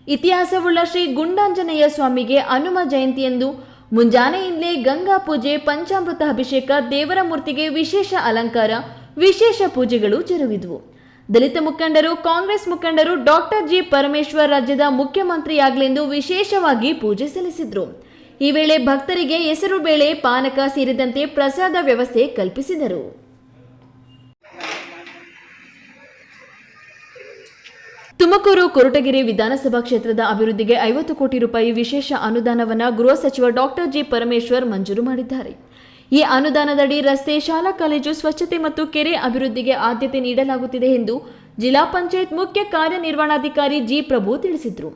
ಇತಿಹಾಸವುಳ್ಳ ಶ್ರೀ ಗುಂಡಾಂಜನೇಯ ಸ್ವಾಮಿಗೆ ಹನುಮ ಜಯಂತಿಯಂದು ಮುಂಜಾನೆಯಿಂದಲೇ ಗಂಗಾ ಪೂಜೆ, ಪಂಚಾಮೃತ ಅಭಿಷೇಕ, ದೇವರ ಮೂರ್ತಿಗೆ ವಿಶೇಷ ಅಲಂಕಾರ, ವಿಶೇಷ ಪೂಜೆಗಳು ಜರುಗಿದ್ವು. ದಲಿತ ಮುಖಂಡರು, ಕಾಂಗ್ರೆಸ್ ಮುಖಂಡರು ಡಾಕ್ಟರ್ ಜಿ ಪರಮೇಶ್ವರ್ ರಾಜ್ಯದ ಮುಖ್ಯಮಂತ್ರಿಯಾಗಲೆಂದು ವಿಶೇಷವಾಗಿ ಪೂಜೆ ಸಲ್ಲಿಸಿದ್ರು. ಈ ವೇಳೆ ಭಕ್ತರಿಗೆ ಹೆಸರು ಬೇಳೆ, ಪಾನಕ ಸೇರಿದಂತೆ ಪ್ರಸಾದ ವ್ಯವಸ್ಥೆ ಕಲ್ಪಿಸಿದರು. ತುಮಕೂರು ಕೊರಟಗೆರೆ ವಿಧಾನಸಭಾ ಕ್ಷೇತ್ರದ ಅಭಿವೃದ್ಧಿಗೆ ಐವತ್ತು ಕೋಟಿ ರೂಪಾಯಿ ವಿಶೇಷ ಅನುದಾನವನ್ನು ಗೃಹ ಸಚಿವ ಡಾಕ್ಟರ್ ಜಿ ಪರಮೇಶ್ವರ್ ಮಂಜೂರು ಮಾಡಿದ್ದಾರೆ. ಈ ಅನುದಾನದಡಿ ರಸ್ತೆ, ಶಾಲಾ, ಕಾಲೇಜು, ಸ್ವಚ್ಛತೆ ಮತ್ತು ಕೆರೆ ಅಭಿವೃದ್ಧಿಗೆ ಆದ್ಯತೆ ನೀಡಲಾಗುತ್ತಿದೆ ಎಂದು ಜಿಲ್ಲಾ ಪಂಚಾಯತ್ ಮುಖ್ಯ ಕಾರ್ಯನಿರ್ವಹಣಾಧಿಕಾರಿ ಜಿ ಪ್ರಭು ತಿಳಿಸಿದರು.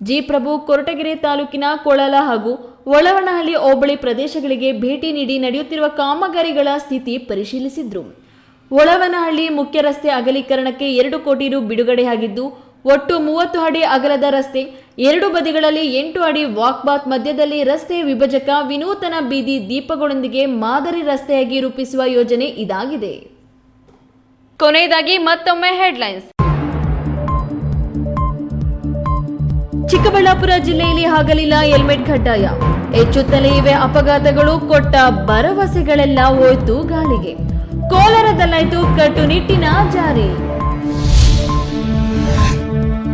ಜಿ ಪ್ರಭು ಕೊರಟಗೆರೆ ತಾಲೂಕಿನ ಕೊಳಲ ಹಾಗೂ ಒಳವನಹಳ್ಳಿ ಹೋಬಳಿ ಪ್ರದೇಶಗಳಿಗೆ ಭೇಟಿ ನೀಡಿ ನಡೆಯುತ್ತಿರುವ ಕಾಮಗಾರಿಗಳ ಸ್ಥಿತಿ ಪರಿಶೀಲಿಸಿದ್ರು. ಒಳವನಹಳ್ಳಿ ಮುಖ್ಯ ರಸ್ತೆ ಅಗಲೀಕರಣಕ್ಕೆ ಎರಡು ಕೋಟಿ ರು ಬಿಡುಗಡೆಯಾಗಿದ್ದು, ಒಟ್ಟು ಮೂವತ್ತು ಅಡಿ ಅಗಲದ ರಸ್ತೆ, ಎರಡು ಬದಿಗಳಲ್ಲಿ ಎಂಟು ಅಡಿ ವಾಕ್ಬಾತ್ ಮಧ್ಯದಲ್ಲಿ ರಸ್ತೆ ವಿಭಜಕ ವಿನೂತನ ಬೀದಿ ದೀಪಗಳೊಂದಿಗೆ ಮಾದರಿ ರಸ್ತೆಯಾಗಿ ರೂಪಿಸುವ ಯೋಜನೆ ಇದಾಗಿದೆ. ಕೊನೆಯದಾಗಿ ಮತ್ತೊಮ್ಮೆ ಹೆಡ್ಲೈನ್ಸ್. ಚಿಕ್ಕಬಳ್ಳಾಪುರ ಜಿಲ್ಲೆಯಲ್ಲಿ ಆಗಲಿಲ್ಲ ಹೆಲ್ಮೆಟ್ ಕಡ್ಡಾಯ. ಹೆಚ್ಚುತ್ತಲೇ ಇವೆ ಅಪಘಾತಗಳು, ಕೊಟ್ಟ ಭರವಸೆಗಳೆಲ್ಲ ಹೋಯ್ತು ಗಾಳಿಗೆ. ಕೋಲಾರದಲ್ಲಾಯ್ತು ಕಟ್ಟುನಿಟ್ಟಿನ ಜಾರಿ.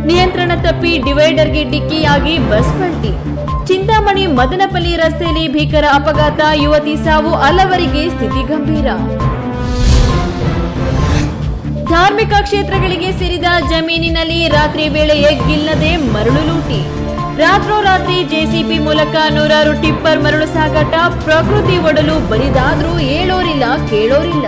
ನಿಯಂತ್ರಣ ತಪ್ಪಿ ಡಿವೈಡರ್ಗೆ ಡಿಕ್ಕಿಯಾಗಿ ಬಸ್ ಪಲ್ಟಿ. ಚಿಂತಾಮಣಿ ಮದನಪಲ್ಲಿ ರಸ್ತೆಯಲ್ಲಿ ಭೀಕರ ಅಪಘಾತ, ಯುವತಿ ಸಾವು ಹಲವರಿಗೆ ಸ್ಥಿತಿ ಗಂಭೀರ. ಧಾರ್ಮಿಕ ಕ್ಷೇತ್ರಗಳಿಗೆ ಸೇರಿದ ಜಮೀನಿನಲ್ಲಿ ರಾತ್ರಿ ವೇಳೆ ಎಗ್ಗಿಲ್ಲದೆ ಮರಳು ಲೂಟಿ. ರಾತ್ರೋರಾತ್ರಿ ಜೆಸಿಬಿ ಮೂಲಕ ನೂರಾರು ಟಿಪ್ಪರ್ ಮರಳು ಸಾಗಾಟ, ಪ್ರಕೃತಿ ಒಡಲು ಬರಿದಾದ್ರೂ ಹೇಳೋರಿಲ್ಲ ಕೇಳೋರಿಲ್ಲ.